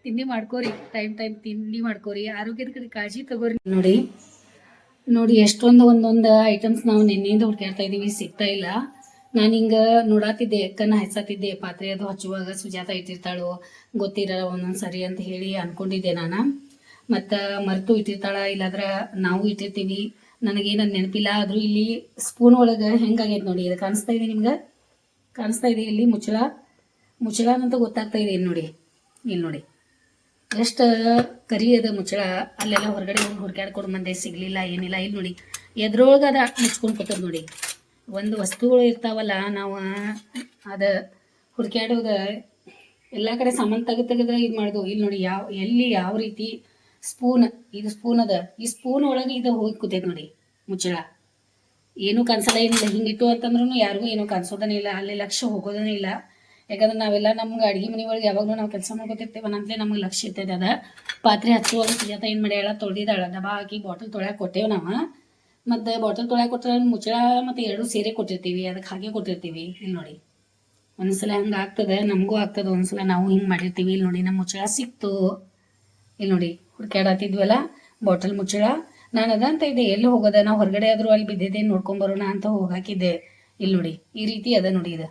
ತಿಂಡಿ ಮಾಡ್ಕೋರಿ ಟೈಮ್ ಟೈಮ್ ತಿಂಡಿ ಮಾಡ್ಕೋರಿ, ಆರೋಗ್ಯದ ಕಡೆ ಕಾಳಜಿ ತಗೋರಿ. ನೋಡಿ ನೋಡಿ ಎಷ್ಟೊಂದು ಒಂದೊಂದು ಐಟಮ್ಸ್ ನಾವು ನಿನ್ನೆಯಿಂದ ಹುಡ್ಕಾಡ್ತಾ ಇದೀವಿ, ಸಿಗ್ತಾ ಇಲ್ಲ. ನಾನು ಹಿಂಗೆ ನೋಡಾತಿದ್ದೆ ಕನ್ನ ಹೆಸತ್ತಿದ್ದೆ ಪಾತ್ರೆ ಅದು ಹಚ್ಚುವಾಗ ಸುಜಾತ ಇಟ್ಟಿರ್ತಾಳೋ, ಗೊತ್ತಿರಲ್ಲ ಒಂದೊಂದು ಸರಿ ಅಂತ ಹೇಳಿ ಅನ್ಕೊಂಡಿದ್ದೆ ನಾನು. ಮತ್ತು ಮರೆತು ಇಟ್ಟಿರ್ತಾಳ, ಇಲ್ಲಾಂದ್ರೆ ನಾವು ಇಟ್ಟಿರ್ತೀವಿ. ನನಗೇನು ನೆನಪಿಲ್ಲ, ಆದರೂ ಇಲ್ಲಿ ಸ್ಪೂನ್ ಒಳಗೆ ಹೆಂಗಾಗೈತೆ ನೋಡಿ, ಇದು ಕಾಣಿಸ್ತಾ ಇದೆ ನಿಮ್ಗೆ? ಕಾಣಿಸ್ತಾ ಇದೆ ಇಲ್ಲಿ ಮುಚ್ಚಳ? ಮುಚ್ಚಳ ಅಂತ ಗೊತ್ತಾಗ್ತಾ ಇದೆ ಇಲ್ಲಿ ನೋಡಿ ಇಲ್ಲಿ ನೋಡಿ. ಎಷ್ಟು ಕರಿಯದ ಮುಚ್ಚಳ, ಅಲ್ಲೆಲ್ಲ ಹೊರಗಡೆ ಹೋಗಿ ಹುಡುಕ್ಯಾಡ್ಕೊಂಡು ಮಂದೆ ಸಿಗ್ಲಿಲ್ಲ, ಏನಿಲ್ಲ ಇಲ್ಲಿ ನೋಡಿ. ಎದ್ರೊಳಗೆ ಅದ ಮುಚ್ಕೊಂಡು ಕೂತದ ನೋಡಿ. ಒಂದು ವಸ್ತುಗಳು ಇರ್ತಾವಲ್ಲ, ನಾವು ಅದು ಹುಡುಕ್ಯಾಡೋದ, ಎಲ್ಲ ಕಡೆ ಸಾಮಾನು ತೆಗೆದು ತೆಗೆದ ಇದು ಮಾಡೋದು. ಇಲ್ಲಿ ನೋಡಿ ಯಾವ, ಎಲ್ಲಿ ಯಾವ ರೀತಿ ಸ್ಪೂನ್, ಇದು ಸ್ಪೂನ್ ಅದ. ಈ ಸ್ಪೂನ್ ಒಳಗೆ ಇದು ಹೋಗಿ ಕೂತೈತೆ ನೋಡಿ ಮುಚ್ಚಳ. ಏನೂ ಕನ್ಸಲ್ಲ ಏನಿಲ್ಲ ಹಿಂಗಿಟ್ಟು ಅಂತಂದ್ರೂ ಯಾರಿಗೂ ಏನೂ ಕನ್ಸೋದನೇ ಇಲ್ಲ. ಅಲ್ಲಿ ಲಕ್ಷ ಹೋಗೋದನೇ ಇಲ್ಲ. ಯಾಕಂದ್ರೆ ನಾವೆಲ್ಲ ನಮ್ಗೆ ಅಡ್ಗೆ ಮನೆ ಒಳಗೆ ಯಾವಾಗಲೂ ನಾವು ಕೆಲಸ ಮಾಡ್ಕೊತಿರ್ತೇವೆ ಅಂತಲೇ ನಮ್ಗೆ ಲಕ್ಷ್ಯ ಇರ್ತೈತೆ ಅದ. ಪಾತ್ರೆ ಹಚ್ಚುವಾಗ ಸುಜಾತ ಏನು ಮಾಡ್ಯಾಳ? ತೊಳೆದಿದ್ದಾಳ. ಡಬ್ಬ ಹಾಕಿ ಬಾಟಲ್ ತೊಳ್ಯಾಕೆ ಕೊಟ್ಟೇವೆ ನಾವು. ಮತ್ತು ಬಾಟಲ್ ತೊಳ್ಯಾಕೆ ಕೊಟ್ಟರೆ ಮುಚ್ಚಳ ಮತ್ತು ಎರಡು ಸೇರೆ ಕೊಟ್ಟಿರ್ತೀವಿ. ಅದಕ್ಕೆ ಹಾಗೆ ಕೊಟ್ಟಿರ್ತೀವಿ. ಇಲ್ಲಿ ನೋಡಿ. ಒಂದ್ಸಲ ಹಂಗೆ ಆಗ್ತದೆ? ನಮಗೂ ಆಗ್ತದೆ. ಒಂದ್ಸಲ ನಾವು ಹಿಂಗೆ ಮಾಡಿರ್ತೀವಿ. ಇಲ್ಲಿ ನೋಡಿ ನಮ್ಮ ಮುಚ್ಚಳ ಸಿಕ್ತು. ಇಲ್ಲಿ ನೋಡಿ ಹುಡ್ಕ್ಯಾಡತ್ತಿದ್ವಲ್ಲ ಬಾಟಲ್ ಮುಚ್ಚಳ. ನಾನು ಅದಂತ ಇದೆ ಎಲ್ಲಿ ಹೋಗೋದ? ನಾವು ಹೊರಗಡೆ ಆದರೂ ಅಲ್ಲಿ ಬಿದ್ದಿದ್ದೇನು ನೋಡ್ಕೊಂಬರೋಣ ಅಂತ ಹೋಗಾಕಿದ್ದೆ ಇಲ್ಲಿ ನೋಡಿ, ಈ ರೀತಿ ಅದ ನೋಡಿ ಇದು.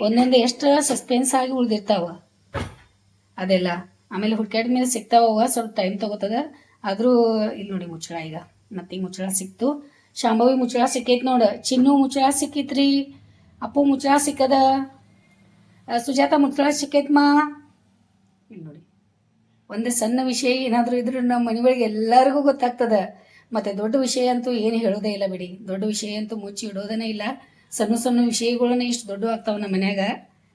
ಒಂದೊಂದು ಎಷ್ಟು ಸಸ್ಪೆನ್ಸ್ ಆಗಿ ಉಳಿದಿರ್ತಾವ. ಅದೆಲ್ಲ. ಆಮೇಲೆ ಹುಡ್ಕ್ಯಾಡ ಮೇಲೆ ಸಿಗ್ತಾವ ಸ್ವಲ್ಪ ಟೈಮ್ ತಗೋತದ. ಆದರೂ ಇಲ್ಲಿ ನೋಡಿ ಮುಚ್ಚಳ ಈಗ. ಮತ್ತೆ ಮುಚ್ಚಳ ಸಿಕ್ತು. ಶಾಂಭವಿ ಮುಚ್ಚಳ ಸಿಕ್ಕೈತಿ ನೋಡ. ಚಿನ್ನು ಮುಚ್ಚಳ ಸಿಕ್ಕಿತ್ರಿ. ಅಪ್ಪು ಮುಚ್ಚಳ ಸಿಕ್ಕದ. ಸುಜಾತ ಮುಚ್ಚಳ ಸಿಕ್ಕೈತ್ಮಾ ಇಲ್ಲಿ ನೋಡಿ. ಒಂದು ಸಣ್ಣ ವಿಷಯ ಏನಾದರೂ ಇದ್ರು ನಮ್ಮ ಮನೆಗಳಿಗೆ ಎಲ್ಲರಿಗೂ ಗೊತ್ತಾಗ್ತದ. ಮತ್ತು ದೊಡ್ಡ ವಿಷಯ ಅಂತೂ ಏನು ಹೇಳೋದೇ ಇಲ್ಲ ಬಿಡಿ. ದೊಡ್ಡ ವಿಷಯ ಅಂತೂ ಮುಚ್ಚಿ ಇಡೋದೇ ಇಲ್ಲ. ಸಣ್ಣ ಸಣ್ಣ ವಿಷಯಗಳನ್ನ ಇಷ್ಟು ದೊಡ್ಡ ಆಗ್ತಾವ ನಮ್ಮ ಮನ್ಯಾಗ.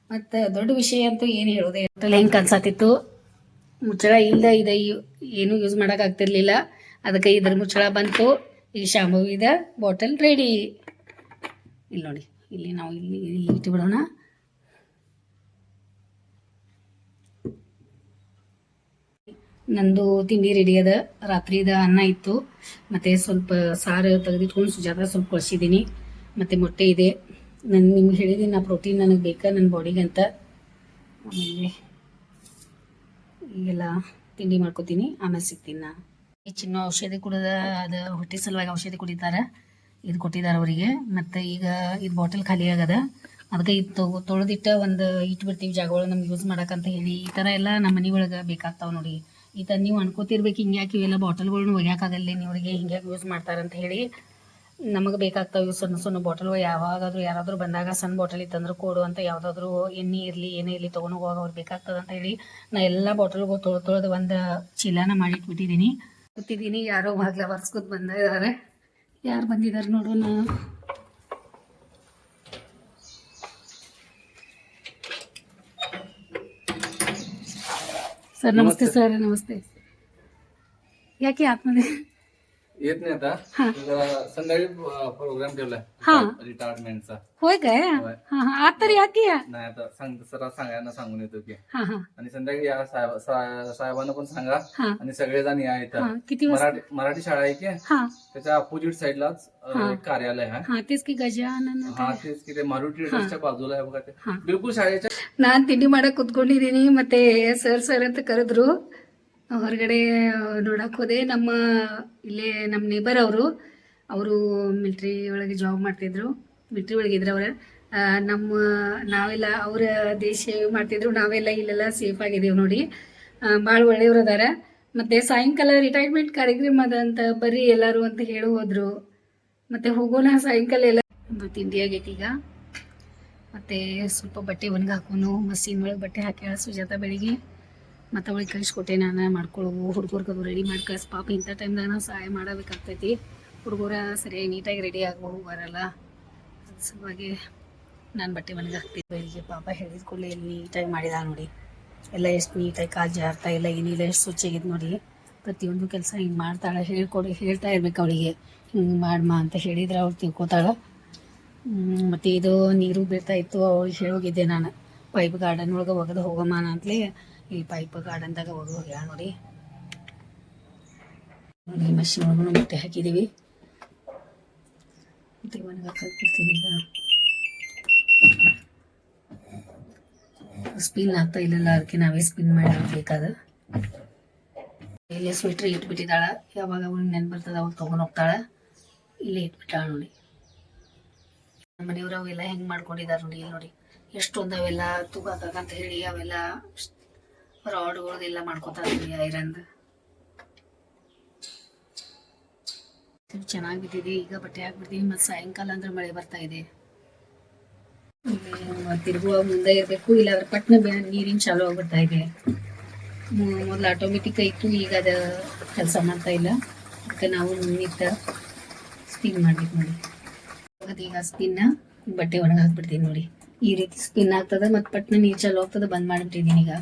ಮತ್ತು ದೊಡ್ಡ ವಿಷಯ ಅಂತೂ ಏನು ಹೇಳೋದೇ ಇಲ್ಲ. ಹೆಂಗೆ ಕನ್ಸಾತಿತ್ತು ಮುಚ್ಚಳ ಇಲ್ಲ ಇದೆ ಏನು ಯೂಸ್ ಮಾಡೋಕ್ಕಾಗ್ತಿರ್ಲಿಲ್ಲ ಅದಕ್ಕೆ ಇದ್ರ ಮುಚ್ಚಳ ಬಂತು. ಈ ಶಾಂಭವಿದ ಬಾಟಲ್ ರೆಡಿ ಇಲ್ಲಿ ನೋಡಿ, ಇಲ್ಲಿ ನಾವು ಇಲ್ಲಿ ಇಲ್ಲಿ ಇಟ್ಟುಬಿಡೋಣ ನಂದು ತಿಂಡಿ ರೆಡಿ ಅದ. ರಾತ್ರಿದ ಅನ್ನ ಇತ್ತು. ಮತ್ತೆ ಸ್ವಲ್ಪ ಸಾರು ತೆಗೆದಿಟ್ಕೊಂಡು ಸುಜಾತ ಸ್ವಲ್ಪ ಕಳಿಸಿದ್ದೀನಿ. ಮತ್ತು ಮೊಟ್ಟೆ ಇದೆ. ನಾನು ನಿಮ್ಗೆ ಹೇಳಿದ್ದೀನಿ ನಾ ಪ್ರೋಟೀನ್ ನನಗೆ ಬೇಕಾ ನನ್ನ ಬಾಡಿಗೆ ಅಂತ. ಆಮೇಲೆ ಈಗೆಲ್ಲ ತಿಂಡಿ ಮಾಡ್ಕೋತೀನಿ, ಆಮೇಲೆ ಸಿಗ್ತೀನಿ ನಾ ಈ ಚಿನ್ನ ಔಷಧಿ ಕುಡಿದ, ಅದು ಹೊಟ್ಟೆ ಸಲುವಾಗಿ ಔಷಧಿ ಕುಡಿತಾರೆ. ಇದು ಕೊಟ್ಟಿದ್ದಾರೆ ಅವರಿಗೆ. ಮತ್ತು ಈಗ ಇದು ಬಾಟಲ್ ಖಾಲಿ ಆಗದ. ಅದಕ್ಕೆ ಇದು ತೊಳೆದಿಟ್ಟ ಒಂದು ಇಟ್ಬಿಡ್ತೀವಿ ಜಾಗಗಳು ನಮ್ಗೆ ಯೂಸ್ ಮಾಡಕ್ಕಂತ ಹೇಳಿ. ಈ ಥರ ಎಲ್ಲ ನಮ್ಮ ಮನೆ ಒಳಗೆ ಬೇಕಾಗ್ತಾವೆ ನೋಡಿ. ಈ ಥರ ನೀವು ಅನ್ಕೋತಿರ್ಬೇಕು ಹಿಂಗ್ಯಾಕೆ ಇವೆಲ್ಲ ಬಾಟಲ್ಗಳ್ನ ಒಗ್ಯಾಕಾಗಲ್ಲ ನೀವ್ರಿಗೆ ಹಿಂಗ್ಯಾಕೆ ಯೂಸ್ ಮಾಡ್ತಾರಂತ ಹೇಳಿ. ನಮಗೆ ಬೇಕಾಗ್ತಾವೆ ಸಣ್ಣ ಸಣ್ಣ ಬಾಟಲ್ಗಳು ಯಾವಾಗಾದ್ರೂ ಯಾರಾದರೂ ಬಂದಾಗ ಸಣ್ಣ ಬಾಟಲ್ ಇತ್ತಂದ್ರೆ ಕೊಡು ಅಂತ ಯಾವುದಾದ್ರೂ ಎಣ್ಣೆ ಇರಲಿ ಏನೇ ಇರಲಿ ತೊಗೊಂಡು ಹೋಗ ಅವ್ರು ಬೇಕಾಗ್ತದ ಅಂತ ಹೇಳಿ ನಾ ಎಲ್ಲ ಬಾಟಲ್ಗಳು ತೊಳೆದು ತೊಳೆದು ಒಂದು ಚೀಲನ ಮಾಡಿಟ್ಬಿಟ್ಟಿದ್ದೀನಿ ಕೂತಿದ್ದೀನಿ ಯಾರೋ ಬಾಗ್ಲ ಬರ್ಸ್ಕೊತ ಬಂದಿದ್ದಾರೆ. ಯಾರು ಬಂದಿದ್ದಾರೆ ನೋಡೋಣ. ಸರ್ ನಮಸ್ತೆ. ಸರ್ ನಮಸ್ತೆ. ಯಾಕೆ ಆತ್ಮದೇ? येत नाही आता हा. जरा संध्याकाळी प्रोग्राम ठेवलाय हा. रिटायरमेंटचा होय काय होय. हा हा आत तर या की या नाही आता सांग सरा सांगायला सांगून येतो की हा हा आणि संध्याकाळी या साहेब सा- साहेबांना पण सांगा हा आणि सगळेजण या हा इथं किती वाजता मराठी मराठी शाळा आहे की हा त्याच्या अपोजिट साईडलाच अं, हा. एक कार्यालय आहे हा तेच की गजानन हा काय तेच की ते मारुती ट्रेडर्सच्या बाजूला आहे बघा ते हा. बिलकुल शाळेच्या ನಾನು ತಿಂಡಿ ಮಾಡಕ್ ಕುತ್ಕೊಂಡಿದ್ದೀನಿ ಮತ್ತೆ ಸರ್ ಸರ್ ಅಂತ ಕರೆದ್ರು ಹೊರಗಡೆ ನೋಡಕ್ ಹೋದೆ. ನಮ್ಮ, ಇಲ್ಲೇ ನಮ್ಮ ನೇಬರ್ ಅವರು ಅವರು ಮಿಲ್ಟ್ರಿ ಒಳಗೆ ಜಾಬ್ ಮಾಡ್ತಿದ್ರು ಮಿಲ್ಟ್ರಿ ಒಳಗೆ ಇದ್ರು ಅವ್ರ. ನಮ್ಮ, ನಾವೆಲ್ಲ, ಅವರ ದೇಶ ಮಾಡ್ತಿದ್ರು ನಾವೆಲ್ಲ ಇಲ್ಲೆಲ್ಲ ಸೇಫ್ ಆಗಿದ್ದೀವಿ ನೋಡಿ. ಭಾಳ ಒಳ್ಳೆಯವ್ರು ಅದಾರ. ಮತ್ತೆ ಸಾಯಂಕಾಲ ರಿಟೈರ್ಮೆಂಟ್ ಕಾರ್ಯಕ್ರಮ ಅದ ಅಂತ ಬರ್ರಿ ಎಲ್ಲರೂ ಅಂತ ಹೇಳಿ ಹೋದ್ರು. ಮತ್ತೆ ಹೋಗೋಣ ಸಾಯಂಕಾಲ ಎಲ್ಲ. ಒಂದು ತಿಂಡಿ ಆಗೈತಿ ಈಗ. ಮತ್ತು ಸ್ವಲ್ಪ ಬಟ್ಟೆ ಒಣಗಿ ಹಾಕೋನು ಮಷೀನ್ ಒಳಗೆ ಬಟ್ಟೆ ಹಾಕ್ಯಾಳ ಸುಜಾತ ಬೆಳಿಗ್ಗೆ. ಮತ್ತು ಅವಳಿಗೆ ಕಳಿಸ್ಕೊಟ್ಟೆ ನಾನು ಮಾಡ್ಕೊಳ್ಳೋವು ಅದು ರೆಡಿ ಮಾಡಿ ಕಳಿಸ್ ಪಾಪ ಇಂಥ ಟೈಮ್ದಾಗ ನಾವು ಸಹಾಯ ಮಾಡಬೇಕಾಗ್ತೈತಿ. ಹುಡುಗರ ಸರಿಯಾಗಿ ನೀಟಾಗಿ ರೆಡಿ ಆಗಬಹುದು ಬರಲ್ಲ. ಅದ್ರ ಸಲುವಾಗಿ ನಾನು ಬಟ್ಟೆ ಮನೆಗೆ ಹಾಕ್ತಿದ್ದೆ. ಬೆಳಿಗ್ಗೆ ಪಾಪ ಹೇಳಿದ ಕೂಡಲೇ ಇಲ್ಲಿ ನೀಟಾಗಿ ಮಾಡಿದ ನೋಡಿ. ಎಲ್ಲ ಎಷ್ಟು ನೀಟಾಗಿ ಕಾಜು ಜಾರ್ತಾ ಇಲ್ಲ ಏನಿಲ್ಲ, ಎಷ್ಟು ಸ್ವಚ್ಛಾಗಿದೆ ನೋಡಿ. ಪ್ರತಿಯೊಂದು ಕೆಲಸ ಹಿಂಗೆ ಮಾಡ್ತಾಳೆ, ಹೇಳ್ಕೊಡಿ, ಹೇಳ್ತಾ ಇರ್ಬೇಕು ಅವಳಿಗೆ. ಹಿಂಗೆ ಮಾಡಮ್ಮ ಅಂತ ಹೇಳಿದ್ರೆ ಅವ್ಳು ತಿಳ್ಕೊತಾಳೆ. ಮತ್ತು ಮತ್ತೆ ಇದು ನೀರು ಬೀಳ್ತಾ ಇತ್ತು, ಅವ್ಳಿಗೆ ಹೇಳೋಗಿದ್ದೆ ನಾನು. ಪೈಪ್ ಗಾರ್ಡನ್ ಒಳಗೆ ಒಗೆದು ಹೋಗಮ್ಮ ಅಂತಲೇ. ಈ ಪೈಪ್ ಗಾರ್ಡನ್ದಾಗ ಹೋಗಿ ಹೋಗ್ಯಾಳ ನೋಡಿ. ನೋಡಿ ಮಷಿನ್ ಒಳಗೂ ಬಟ್ಟೆ ಹಾಕಿದ್ದೀವಿ ಮತ್ತೆ ಮನೆಗೆ ಹಾಕಿರ್ತೀನಿ ಈಗ. ಸ್ಪಿನ್ ಆಗ್ತಾ ಇಲ್ಲಲ್ಲ, ಅದಕ್ಕೆ ನಾವೇ ಸ್ಪಿನ್ ಮಾಡಿ ಹಾಕ್ಬೇಕಾದ ಇಲ್ಲೇ ಸ್ವೆಟ್ರ್ ಇಟ್ಬಿಟ್ಟಿದ್ದಾಳ. ಯಾವಾಗ ಅವಳು ನೆನ್ ಬರ್ತದ ಅವಾಗ ತೊಗೊಂಡು ಹೋಗ್ತಾಳ. ಇಲ್ಲೇ ಇಟ್ಬಿಟ್ಟಾಳ ನೋಡಿ. ನಮ್ಮ ಅವೆಲ್ಲ ಹೆಂಗ್ ಮಾಡ್ಕೊಂಡಿದಾರ ನೋಡಿ, ಇಲ್ಲಿ ನೋಡಿ. ಎಷ್ಟೊಂದು ಅವೆಲ್ಲ ತೂಗಾಕಂತ ಹೇಳಿ, ಅವೆಲ್ಲ ರಾಡ್ಗಳದೆಲ್ಲ ಮಾಡ್ಕೊತಾರೆ ಐರನ್. ಚೆನ್ನಾಗಿ ಬಿದ್ದಿದೆ ಈಗ ಬಟ್ಟೆ ಹಾಕ್ಬಿಡ್ತೀವಿ ಮತ್ತೆ ಸಾಯಂಕಾಲ ಅಂದ್ರೆ ಮಳೆ ಬರ್ತಾ ಇದೆ. ತಿರುಗುವಾಗ ಮುಂದೆ ಇರಬೇಕು, ಇಲ್ಲಾಂದ್ರೆ ಪಟ್ನ ನೀರಿನ ಚಾಲು ಆಗ್ಬಿಡ್ತಾ ಇದೆ. ಮೊದ್ಲು ಆಟೋಮೆಟಿಕ್ ಇತ್ತು, ಈಗ ಅದ ಕೆಲಸ ಮಾಡ್ತಾ ಇಲ್ಲ. ಅದಕ್ಕೆ ನಾವು ನಿಂತ ಸ್ಪಿನ್ ಮಾಡ್ಬೇಕು ನೋಡಿ. ಈಗ ಸ್ಪಿನ್ನ ಬಟ್ಟೆ ಒಣಗಾಕ್ಬಿಡ್ತೀನಿ ನೋಡಿ. ಈ ರೀತಿ ಸ್ಪಿನ್ ಆಗ್ತದ, ಮತ್ತೆ ಪಟ್ನ ನೀರು ಚಾಲು ಆಗ್ತದ, ಬಂದ್ ಮಾಡಿಬಿಟ್ಟಿದ್ದೀನಿ ಈಗ.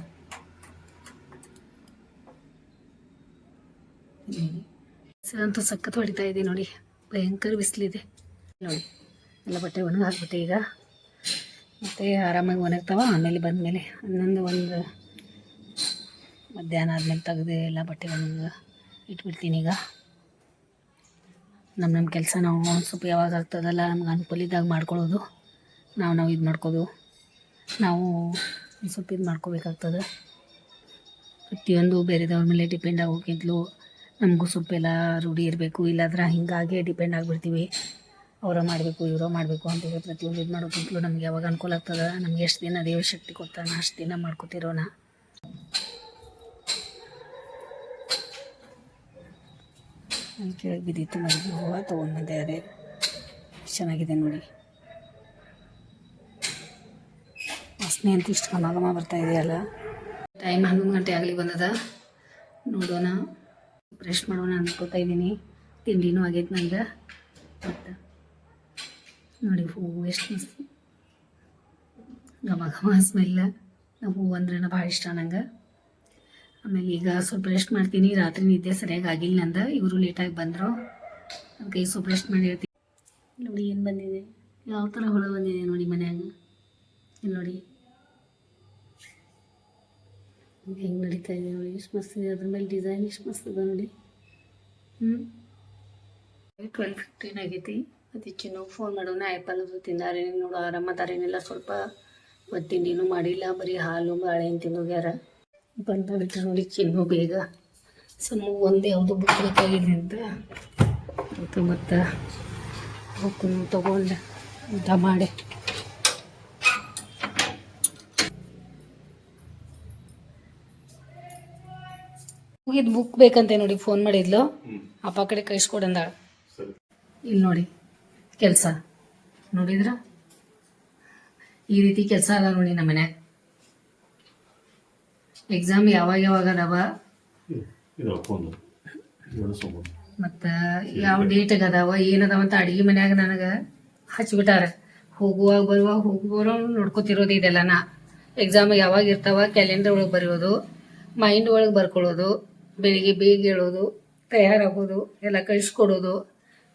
ಅಂತೂ ಸಖತ್ ಹೊಡಿತಾ ಇದೆ ನೋಡಿ. ಭಯಂಕರ ಬಿಸಿಲಿದೆ. ನೋಡಿ, ಎಲ್ಲ ಬಟ್ಟೆ ಒಣಗಿ ಹಾಕ್ಬಿಟ್ಟೆ ಈಗ. ಮತ್ತೆ ಆರಾಮಾಗಿ ಒಣಗ್ತಾವ, ಆಮೇಲೆ ಬಂದಮೇಲೆ ಹನ್ನೊಂದು ಒಂದು ಮಧ್ಯಾಹ್ನ ಆದ್ಮೇಲೆ ತೆಗೆದು ಎಲ್ಲ ಬಟ್ಟೆ ಒಣಗ ಇಟ್ಬಿಡ್ತೀನಿ ಈಗ. ನಮ್ಮ ನಮ್ಮ ಕೆಲಸ ನಾವು ಸ್ವಲ್ಪ ಯಾವಾಗ ಆಗ್ತದಲ್ಲ, ನಮ್ಗೆ ಅನುಕೂಲ ಇದ್ದಾಗ ಮಾಡ್ಕೊಳ್ಳೋದು. ನಾವು ನಾವು ಇದು ಮಾಡ್ಕೋದು. ನಾವು ಸ್ವಲ್ಪ ಇದು ಮಾಡ್ಕೋಬೇಕಾಗ್ತದೆ. ಪ್ರತಿಯೊಂದು ಬೇರೆದವ್ರ ಮೇಲೆ ಡಿಪೆಂಡ್ ಆಗೋಕ್ಕಿಂತಲೂ ನಮಗೂ ಸ್ವಲ್ಪ ಎಲ್ಲ ರೂಢಿ ಇರಬೇಕು, ಇಲ್ಲಾಂದ್ರೆ ಹಿಂಗಾಗೆ ಡಿಪೆಂಡ್ ಆಗಿಬಿಡ್ತೀವಿ. ಅವರ ಮಾಡಬೇಕು, ಇವರೋ ಮಾಡಬೇಕು ಅಂತ ಹೇಳಿ ಪ್ರತಿಯೊಂದು ಇದು ಮಾಡೋಕ್ಕಿಂತಲೂ ನಮ್ಗೆ ಯಾವಾಗ ಅನುಕೂಲ ಆಗ್ತದೆ, ನಮ್ಗೆ ಎಷ್ಟು ದಿನ ದೇವ್ರ ಶಕ್ತಿ ಕೊಡ್ತಾನೆ, ಅಷ್ಟು ದಿನ ಮಾಡ್ಕೊತಿರೋಣ ಕೇಳಿ ಕೆಳಗೆ ಬಿದ್ದಿತ್ತು ಮನೆಗೆ ಹೂವು ತೊಗೊಂಡು ಬಂದೆ ಅದೇ ಚೆನ್ನಾಗಿದೆ ನೋಡಿ. ವಾಸನೆ ಅಂತ ಇಷ್ಟು ಘಮ ಬರ್ತಾ ಇದೆಯಲ್ಲ. ಟೈಮ್ ಹನ್ನೊಂದು ಗಂಟೆ ಆಗಲಿ ಬಂದದ. ನೋಡೋಣ. ಬ್ರಷ್ ಮಾಡೋಣ ಅನ್ಕೋತಾ ಇದ್ದೀನಿ. ತಿಂಡಿನೂ ಆಗೈತೆ ನಂದು. ಮತ್ತು ನೋಡಿ ಹೂವು ಎಷ್ಟು ಮಸ್ತ್. ಘಮ ಘಮ ಸ್ಮೆಲ್ಲ ಹೂವು ಅಂದ್ರೆ ಭಾಳ ಇಷ್ಟ ನಂಗೆ. ಆಮೇಲೆ ಈಗ ಸ್ವಲ್ಪ ರೆಸ್ಟ್ ಮಾಡ್ತೀನಿ. ರಾತ್ರಿ ನಿದ್ದೆ ಸರಿಯಾಗಿ ಆಗಿಲ್ಲ ನಂದು. ಇವರು ಲೇಟಾಗಿ ಬಂದರು. ನನ್ನ ಕೈ ಸ್ವಲ್ಪ ರೆಸ್ಟ್ ಮಾಡಿರ್ತೀನಿ ನೋಡಿ ಏನು ಬಂದಿದೆ? ಯಾವ ಥರ ಹುಳ ಬಂದಿದೆ ನೋಡಿ ಮನ್ಯಾಗ? ಇಲ್ಲಿ ನೋಡಿ. ಹೆಂಗೆ ನಡೀತಾ ಇದೆ ನೋಡಿ. ಎಷ್ಟು ಮಸ್ತ್ ಇದೆ. ಅದ್ರ ಮೇಲೆ ಡಿಸೈನ್ ಎಷ್ಟು ಮಸ್ತ್ ಇದೆ ನೋಡಿ. ಹ್ಞೂ ಟ್ವೆಲ್ ಫಿಫ್ಟೀನ್ ಆಗೈತಿ. ಅದಕ್ಕೆ ಚಿನ್ನೋಗಿ ಫೋನ್ ಮಾಡೋಣ. ಆ್ಯಪಲ್ ಅದು ತಿಂದಾರೆ. ನೋಡು ಆರಾಮದಾರೇನಿಲ್ಲ ಸ್ವಲ್ಪ ಒತ್ತಿಂಡಿನೂ ಮಾಡಿಲ್ಲ. ಬರೀ ಹಾಲು ತಿನ್ನೋಗ್ಯಾರ ಬಂದ ಬಿಟ್ಟು ನೋಡಿ ಚಿನ್ನು ಬೇಗ ಸಮ ಒಂದು ಯಾವುದು ಬುಕ್ ಬೇಕಾಗಿದೆ ಅಂತ ಮತ್ತು ಮತ್ತು ಬುಕ್ಕನ್ನು ತೊಗೊಂಡು ಊಟ ಮಾಡಿ. ಇದು ಬುಕ್ ಬೇಕಂತೆ ನೋಡಿ ಫೋನ್ ಮಾಡಿದ್ಲು. ಅಪ್ಪ ಕಡೆ ಕಳಿಸ್ಕೊಡಂದ ಇಲ್ಲಿ ನೋಡಿ ಕೆಲಸ. ನೋಡಿದ್ರ? ಈ ರೀತಿ ಕೆಲಸ ಅದ ನೋಡಿ ನಮ್ಮ ಮನ್ಯಾಗ. ಎಕ್ಸಾಮ್ ಯಾವಾಗ ಯಾವಾಗ ಅದಾವ? ಮತ್ತು ಯಾವ ಡೇಟ್ ಅದಾವ ಏನದಾವ ಅಂತ ಅಡಿಗೆ ಮನ್ಯಾಗ ನನಗೆ ಹಚ್ಬಿಟ್ಟಾರ. ಹೋಗುವಾಗ ಬರುವಾಗ ಹೋಗುವಾಗ ನೋಡ್ಕೊತಿರೋದು ಇದೆಲ್ಲ ನಾ ಎಕ್ಸಾಮ್ ಯಾವಾಗ ಇರ್ತಾವ ಕ್ಯಾಲೆಂಡರ್ ಒಳಗೆ ಬರೆಯೋದು ಮೈಂಡ್ ಒಳಗೆ ಬರ್ಕೊಳ್ಳೋದು. ಬೆಳಿಗ್ಗೆ ಬೇಗ ಹೇಳೋದು ತಯಾರಾಗೋದು, ಎಲ್ಲ ಕಳಿಸ್ಕೊಡೋದು,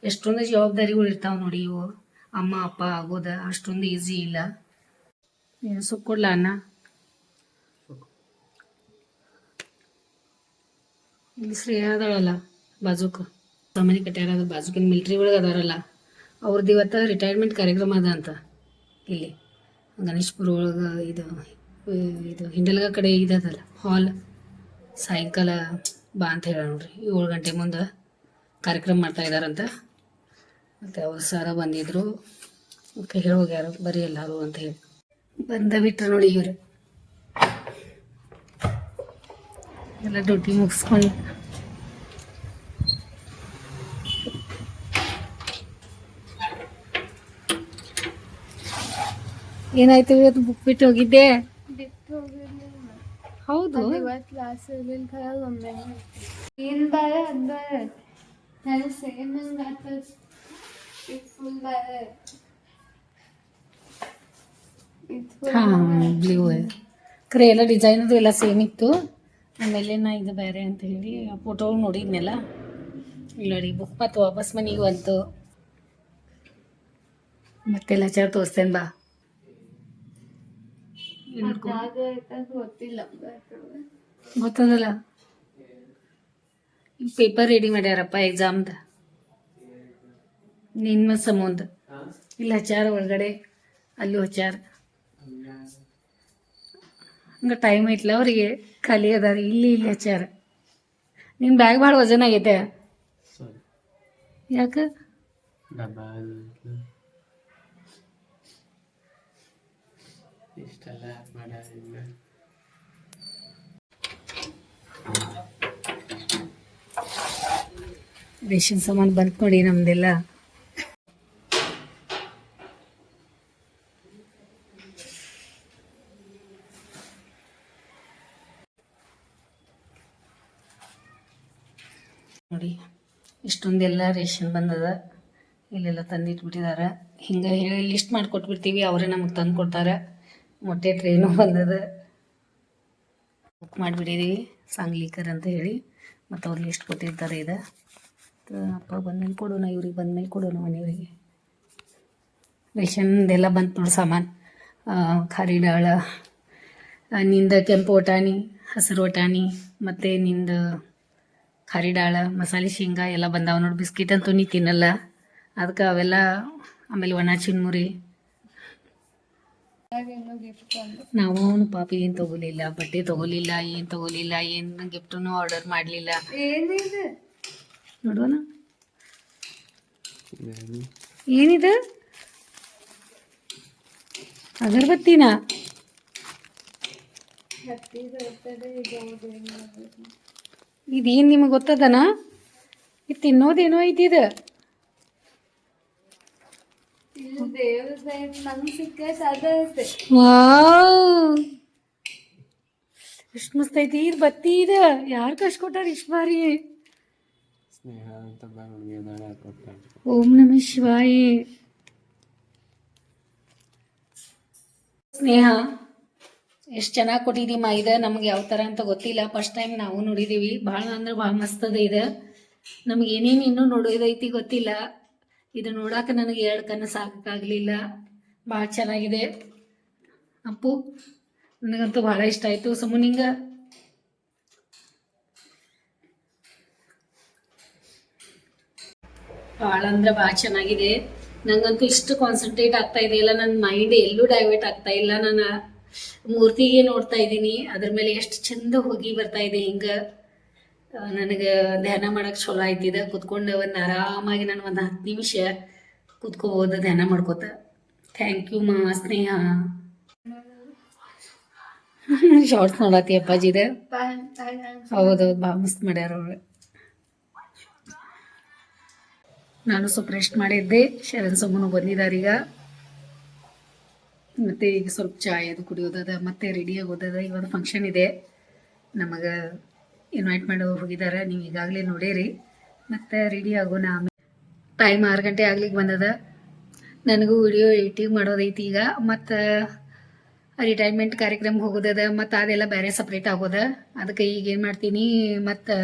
ಎಷ್ಟೊಂದು ಜವಾಬ್ದಾರಿಗಳು ಇರ್ತಾವೆ ನೋಡಿ ಇವು. ಅಮ್ಮ, ಅಪ್ಪ ಆಗೋದ ಅಷ್ಟೊಂದು ಈಸಿ ಇಲ್ಲ. ಸುಖ ಕೊಡ್ಲ ಅನ್ನ ಇಲ್ಲಿ ಶ್ರೇಯ ಅದಾಳಲ್ಲ ಬಾಜುಕ. ಸಾಮಾನ್ಯ ಕಟ್ಯಾರ ಅದು, ಬಾಜುಕಿನ ಮಿಲ್ಟ್ರಿ ಒಳಗೆ ಅದಾರಲ್ಲ. ಅವ್ರದ್ದು ಇವತ್ತು ರಿಟೈರ್ಮೆಂಟ್ ಕಾರ್ಯಕ್ರಮ ಅದ ಅಂತ. ಇಲ್ಲಿ ಗಣೇಶ್ಪುರ ಒಳಗೆ ಇದು ಇದು ಹಿಂಡಲ್ಗ ಕಡೆ ಇದದಲ್ಲ ಹಾಲ್ ಸಾಯಂಕಾಲ ಬಾ ಅಂತ ಹೇಳ ನೋಡ್ರಿ ಏಳು ಗಂಟೆ ಮುಂದೆ ಕಾರ್ಯಕ್ರಮ ಮಾಡ್ತಾ ಇದ್ದಾರಂತ ಮತ್ತು ಅವ್ರ ಸರ ಬಂದಿದ್ರು. ಮತ್ತೆ ಹೇಳೋಗ್ಯಾರ ಬರೀ ಎಲ್ಲಾರು ಅಂತ ಹೇಳಿ. ಬಂದ ಬಿಟ್ರು ನೋಡಿ ಇವರು. ಎಲ್ಲ ಡ್ಯೂಟಿ ಮುಗಿಸ್ಕೊಂಡು. ಏನಾಯ್ತು ಇವತ್ತು ಬುಕ್ ಬಿಟ್ಟು ಹೋಗಿದ್ದೆ? ಹೌದು. ಇವತ್ತು ಇರ್ಲಿಲ್ಲ ಒಮ್ಮೆ. ಏನ್ ಬಾರ ಅದ್ ಬಾರ. ನಾನು ಸೇಮ್ ಹಂಗ ಆತದ ಇದು ಫುಲ್ ಬಾರ. ಇದು ಹಾ ಬ್ಲೂ ಕರೆ ಎಲ್ಲ ಡಿಸೈನ್ ಅದು ಎಲ್ಲ ಸೇಮ್ ಇತ್ತು. ಆಮೇಲೆ ನಾ ಇದು ಬೇರೆ ಅಂತ ಹೇಳಿ ಆ ಫೋಟೋ ನೋಡಿದ್ನೆಲ್ಲ. ಇಲ್ಲಿ ನೋಡಿ ಬುಕ್ ಮತ್ತು ವಾಪಸ್ ಮನೆಗೆ ಬಂತು. ಮತ್ತೆಲ್ಲ ಚಾರ್ ತೋರಿಸ್ತೇನೆ ಬಾ. ಗೊತ್ತದಲ್ಲ. ಪೇಪರ್ ರೆಡಿ ಮಾಡ್ಯಾರಪ್ಪ ಎಕ್ಸಾಮ್ದ ನಿಮ್ಮ ಸಂಬಂಧ ಇಲ್ಲಿ ಹಚ್ಚಾರ ಒಳಗಡೆ. ಅಲ್ಲಿ ಹಚ್ಚಾರ ಹಂಗೆ ಟೈಮ್ ಐತ್ಲ ಅವರಿಗೆ. ಖಾಲಿ ಅದಾರ. ಇಲ್ಲಿ ಇಲ್ಲಿ ಹಚ್ಚಾರ ನಿನ್ನ ಬ್ಯಾಗ್ ಭಾಳ ವಜನ್ ಆಗೈತೆ. ಯಾಕ? ಯಾಕೆ ರೇಷನ್ ಸಾಮಾನು ಬಂತು ನೋಡಿ ನಮ್ದೆಲ್ಲ. ನೋಡಿ, ಇಷ್ಟೊಂದೆಲ್ಲ ರೇಷನ್ ಬಂದದ. ಇಲ್ಲೆಲ್ಲ ತಂದಿಟ್ಬಿಟ್ಟಿದ್ದಾರೆ ಹಿಂಗೆ ಹೇಳಿ ಲಿಸ್ಟ್ ಮಾಡಿ ಕೊಟ್ಬಿಡ್ತೀವಿ ಅವರೇ ನಮಗೆ ತಂದು ಕೊಡ್ತಾರೆ ಮೊಟ್ಟೆ ಟ್ರೈನು ಬಂದದ. ಬುಕ್ ಮಾಡಿಬಿಟ್ಟಿದ್ವಿ, ಸಾಂಗ್ಲಿಕರ್ ಅಂತ ಹೇಳಿ. ಮತ್ತು ಅವ್ರು ಲಿಸ್ಟ್ ಕೊಟ್ಟಿರ್ತಾರೆ ಇದು. ಅಪ್ಪ ಬಂದ್ಮೇಲೆ ಕೊಡೋಣ, ಇವ್ರಿಗೆ ಬಂದ್ಮೇಲೆ ಕೊಡೋಣ ಮನೆಯವರಿಗೆ ರೇಷನ್ದೆಲ್ಲ ಬಂತು ನೋಡಿ ಸಾಮಾನು. ಖಾರಿ ಡಾಳ ನಿಂದ ಕೆಂಪು ಒಟಾಣಿ, ಹಸಿರು ಒಟಾಣಿ, ಮತ್ತು ನಿಂದ ಖಾರಿ ಡಾಳ ಮಸಾಲೆ ಶೇಂಗಾ ಎಲ್ಲ ಬಂದಾವ ನೋಡಿ. ಬಿಸ್ಕಿಟ್ ಅಂತೂ ನೀ ತಿನ್ನಲ್ಲ. ಅದಕ್ಕೆ ಅವೆಲ್ಲ ಆಮೇಲೆ ಒಣ ಚಿನ್ಮುರಿ ನಾವು ಅವನು ಪಾಪಿ ಏನು ತಗೋಲಿಲ್ಲ ಬಟ್ಟೆ ತಗೋಲಿಲ್ಲ ಏನು ತಗೋಲಿಲ್ಲ ಏನು ಗಿಫ್ಟನ್ನು ಆರ್ಡರ್ ಮಾಡಲಿಲ್ಲ. ಏನಿದೆ ನೋಡೋಣ ಏನಿದ? ಅಗರಬತ್ತಿನ? ಇದೇನು ನಿಮಗೆ ಗೊತ್ತದನ? ಇದು ತಿನ್ನೋದೇನೋ ಐತಿದು ಇಲ್ಲಿ ದೇವ್ರ ಸೈಡ್ ನಂಗೆ ಸಿಕ್ಕೈತೆ ಅದ ಐತೆ ವಾವ್ ಎಷ್ಟು ಮಸ್ತ್ ಐತಿ. ಇದು ಬತ್ತಿ ಇದೆ. ಯಾರು ಕಳ್ಸ್ಕೊಟ್ಟಾರ ಇಷ್ಟು ಬಾರಿ? ಓಂ ನಮ ಶಿವಾಯ. ಸ್ನೇಹ ಎಷ್ಟು ಚೆನ್ನಾಗಿ ಕೊಟ್ಟಿದ್ದೀಮ ಇದು ನಮ್ಗೆ ಯಾವ ಥರ ಅಂತ ಗೊತ್ತಿಲ್ಲ. ಫಸ್ಟ್ ಟೈಮ್ ನಾವು ನೋಡಿದ್ದೀವಿ ಭಾಳ ಅಂದ್ರೆ ಭಾಳ ಮಸ್ತದ ಅದ ಇದು. ನಮ್ಗೆ ಏನೇನು ಇನ್ನೂ ನೋಡಿದೈತಿ ಗೊತ್ತಿಲ್ಲ. ಇದು ನೋಡಾಕ ನನಗೆ ಎರಡು ಕಣ್ಣು ಸಾಕಾಗಲಿಲ್ಲ. ಭಾಳ ಚೆನ್ನಾಗಿದೆ. ಅಪ್ಪು, ನನಗಂತೂ ಭಾಳ ಇಷ್ಟ ಆಯಿತು. ಸುಮ್ಮನೆ ನಿಂಗೆ? ಭಾಳ ಅಂದ್ರೆ ಭಾಳ ಚೆನ್ನಾಗಿದೆ. ನಂಗಂತೂ ಇಷ್ಟು ಕಾನ್ಸಂಟ್ರೇಟ್ ಆಗ್ತಾ ಇದೆಯಲ್ಲ ನನ್ನ ಮೈಂಡ್ ಎಲ್ಲೂ ಡೈವರ್ಟ್ ಆಗ್ತಾ ಇಲ್ಲ. ನಾನು ಮೂರ್ತಿಗೆ ನೋಡ್ತಾ ಇದ್ದೀನಿ. ಅದ್ರ ಮೇಲೆ ಎಷ್ಟು ಚಂದ ಹೋಗಿ ಬರ್ತಾ ಇದೆ ಹಿಂಗೆ. ನನಗೆ ಧ್ಯಾನ ಮಾಡಕ್ ಚಲೋ ಆಯ್ತಿದೆ ಕುತ್ಕೊಂಡು ಒಂದು ಆರಾಮಾಗಿ ನಾನು ಒಂದು ಹತ್ತು ನಿಮಿಷ ಕುತ್ಕೋಬೋದು ಧ್ಯಾನ ಮಾಡ್ಕೋತ. ಥ್ಯಾಂಕ್ ಯು ಮಾ ಸ್ನೇಹ. *laughs* ಶಾರ್ಟ್ಸ್ ನೋಡತ್ತಿ ಅಪ್ಪಾಜಿದ ಹೌದೌದು ಬಾ, ಮಸ್ತ್ ಮಾಡ್ಯಾರ ಅವ್ರು. ನಾನು ಸ್ವಲ್ಪ ರೆಸ್ಟ್ ಮಾಡಿದ್ದೆ. ಶರಣ್ ಸೊಮ್ಮನು ಈಗ. ಮತ್ತೆ ಈಗ ಸ್ವಲ್ಪ ಚಾಯ್ ಅದು ಕುಡಿಯೋದದ ಮತ್ತೆ ರೆಡಿ ಆಗೋದದ ಇವತ್ತು ಫಂಕ್ಷನ್ ಇದೆ. ನಮಗೆ ಇನ್ವೈಟ್ ಮಾಡಿ ಹೋಗಿದ್ದಾರೆ ನೀವು ಈಗಾಗಲೇ ನೋಡೇರಿ. ಮತ್ತೆ ರೆಡಿ ಆಗೋಣ ಆಮೇಲೆ. ಟೈಮ್ ಆರು ಗಂಟೆ ಆಗ್ಲಿಕ್ಕೆ ಬಂದದ. ನನಗೂ ವಿಡಿಯೋ ಎಡಿಟಿಂಗ್ ಮಾಡೋದೈತಿ ಈಗ. ಮತ್ತು ರಿಟೈರ್ಮೆಂಟ್ ಕಾರ್ಯಕ್ರಮ ಹೋಗೋದದ, ಮತ್ತು ಅದೆಲ್ಲ ಬೇರೆ ಸಪ್ರೇಟ್ ಆಗೋದ. ಅದಕ್ಕೆ ಈಗ ಏನು ಮಾಡ್ತೀನಿ, ಮತ್ತು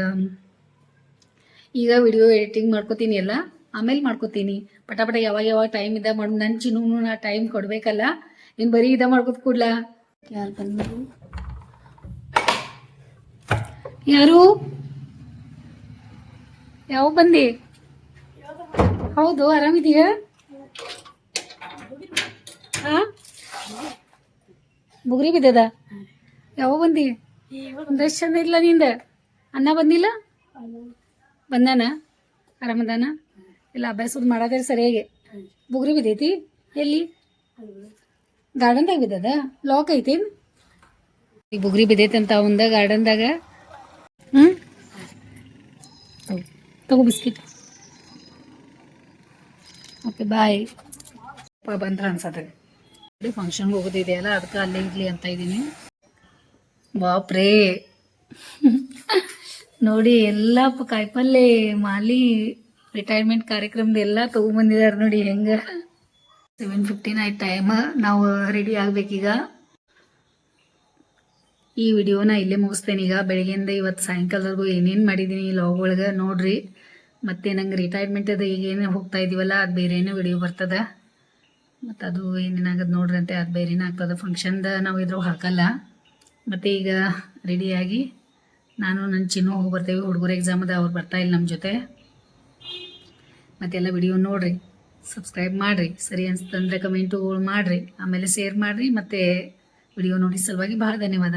ಈಗ ವಿಡಿಯೋ ಎಡಿಟಿಂಗ್ ಮಾಡ್ಕೋತೀನಿ ಎಲ್ಲ. ಆಮೇಲೆ ಮಾಡ್ಕೋತೀನಿ. ಪಟಾಪಟ ಪಟ ಯಾವಾಗ ಯಾವಾಗ ಟೈಮ್ ಇದ್ದ ಮಾಡ್. ನನ್ನ ಚಿನ್ನೂ ನಾ ಟೈಮ್ ಕೊಡಬೇಕಲ್ಲ. ನೀನು ಬರೀ ಇದ ಮಾಡ್ಕೋತ ಕೂಡ್ಲಾ? ಯಾರು ಬಂದರು ಯಾರು? ಯಾವ ಬಂದಿ? ಹೌದು, ಆರಾಮಿದೀಯ? ಹಾ ಬುಗ್ರಿ ಬಿದ್ದದ? ಯಾವ ಬಂದಿ? ಒಂದಷ್ಟು ಚಂದ ಇಲ್ಲ ನಿಂದ? ಅನ್ನ ಬಂದಿಲ್ಲ? ಬಂದಾನ? ಆರಾಮದಾನ? ಇಲ್ಲ ಅಭ್ಯಾಸದ ಮಾಡಾದ್ರೆ ಸರಿಯಾಗಿ ಬುಗ್ರಿ ಬಿದ್ದೈತಿ? ಎಲ್ಲಿ? ಗಾರ್ಡನ್ದಾಗ ಬಿದ್ದದ? ಲಾಕ್ ಐತಿ ಬುಗ್ರಿ ಬಿದ್ದೈತಿ ಅಂತ ಅವಂದ ಗಾರ್ಡನ್ದಾಗ ಹ್ಞೂ ತಗೋ ಬಿಸ್ಕಿಟ್. ಓಕೆ, ಬಾಯ್. ಬಂದ್ರ ಅನ್ಸತ್ತೆ. ಫಂಕ್ಷನ್ಗೆ ಹೋಗೋದಿದೆಯಲ್ಲ, ಅದಕ್ಕೆ ಅಲ್ಲೇ ಇರಲಿ ಅಂತ ಇದ್ದೀನಿ. ಬಾಪ್ರೇ. ನೋಡಿ, ಎಲ್ಲ ಕಾಯಿಪಲ್ಲೆ, ಮಾಲಿ ರಿಟೈರ್ಮೆಂಟ್ ಕಾರ್ಯಕ್ರಮದ ಎಲ್ಲ ತೊಗೊಂಬಂದಿದ್ದಾರೆ ನೋಡಿ ಹೆಂಗೆ. ಸೆವೆನ್ ಫಿಫ್ಟೀನ್ ಆಯ್ತು ಟೈಮ್ ನಾವು ರೆಡಿ ಆಗ್ಬೇಕೀಗ. ಈ ವಿಡಿಯೋನ ಇಲ್ಲೇ ಮುಗಿಸ್ತೇನೆ. ಈಗ ಬೆಳಗ್ಗೆಯಿಂದ ಇವತ್ತು ಸಾಯಂಕಾಲವರೆಗೂ ಏನೇನು ಮಾಡಿದ್ದೀನಿ ಲಾಗ್ ಒಳಗೆ ನೋಡ್ರಿ. ಮತ್ತೆ ನಂಗೆ ರಿಟೈರ್ಮೆಂಟ್ ಅದು, ಈಗ ಏನು ಹೋಗ್ತಾ ಇದೀವಲ್ಲ, ಅದು ಬೇರೆನೇ ವಿಡಿಯೋ ಬರ್ತದ. ಮತ್ತು ಅದು ಏನೇನಾಗದು ನೋಡ್ರಿ ಅಂತೆ ಅದು ಬೇರೆನೇ ಆಗ್ತದೆ. ಫಂಕ್ಷನ್ದ ನಾವು ಇದ್ರೂ ಹಾಕಲ್ಲ. ಮತ್ತು ಈಗ ರೆಡಿಯಾಗಿ ನಾನು ನನ್ನ ಚಿನ್ನು ಹೋಗಿ ಬರ್ತೇವೆ. ಹುಡುಗರು ಎಕ್ಸಾಮ್ ಅದ, ಅವ್ರು ಬರ್ತಾ ಇಲ್ಲ ನಮ್ಮ ಜೊತೆ. ಮತ್ತೆಲ್ಲ ವಿಡಿಯೋ ನೋಡ್ರಿ. ಸಬ್ಸ್ಕ್ರೈಬ್ ಮಾಡಿರಿ. ಸರಿ ಅನ್ಸ್ತಂದ್ರೆ ಕಮೆಂಟುಗಳು ಮಾಡಿರಿ. ಆಮೇಲೆ ಶೇರ್ ಮಾಡಿರಿ. ಮತ್ತು ವಿಡಿಯೋ ನೋಡಿ ಸಲುವಾಗಿ ಭಾಳ ಧನ್ಯವಾದ.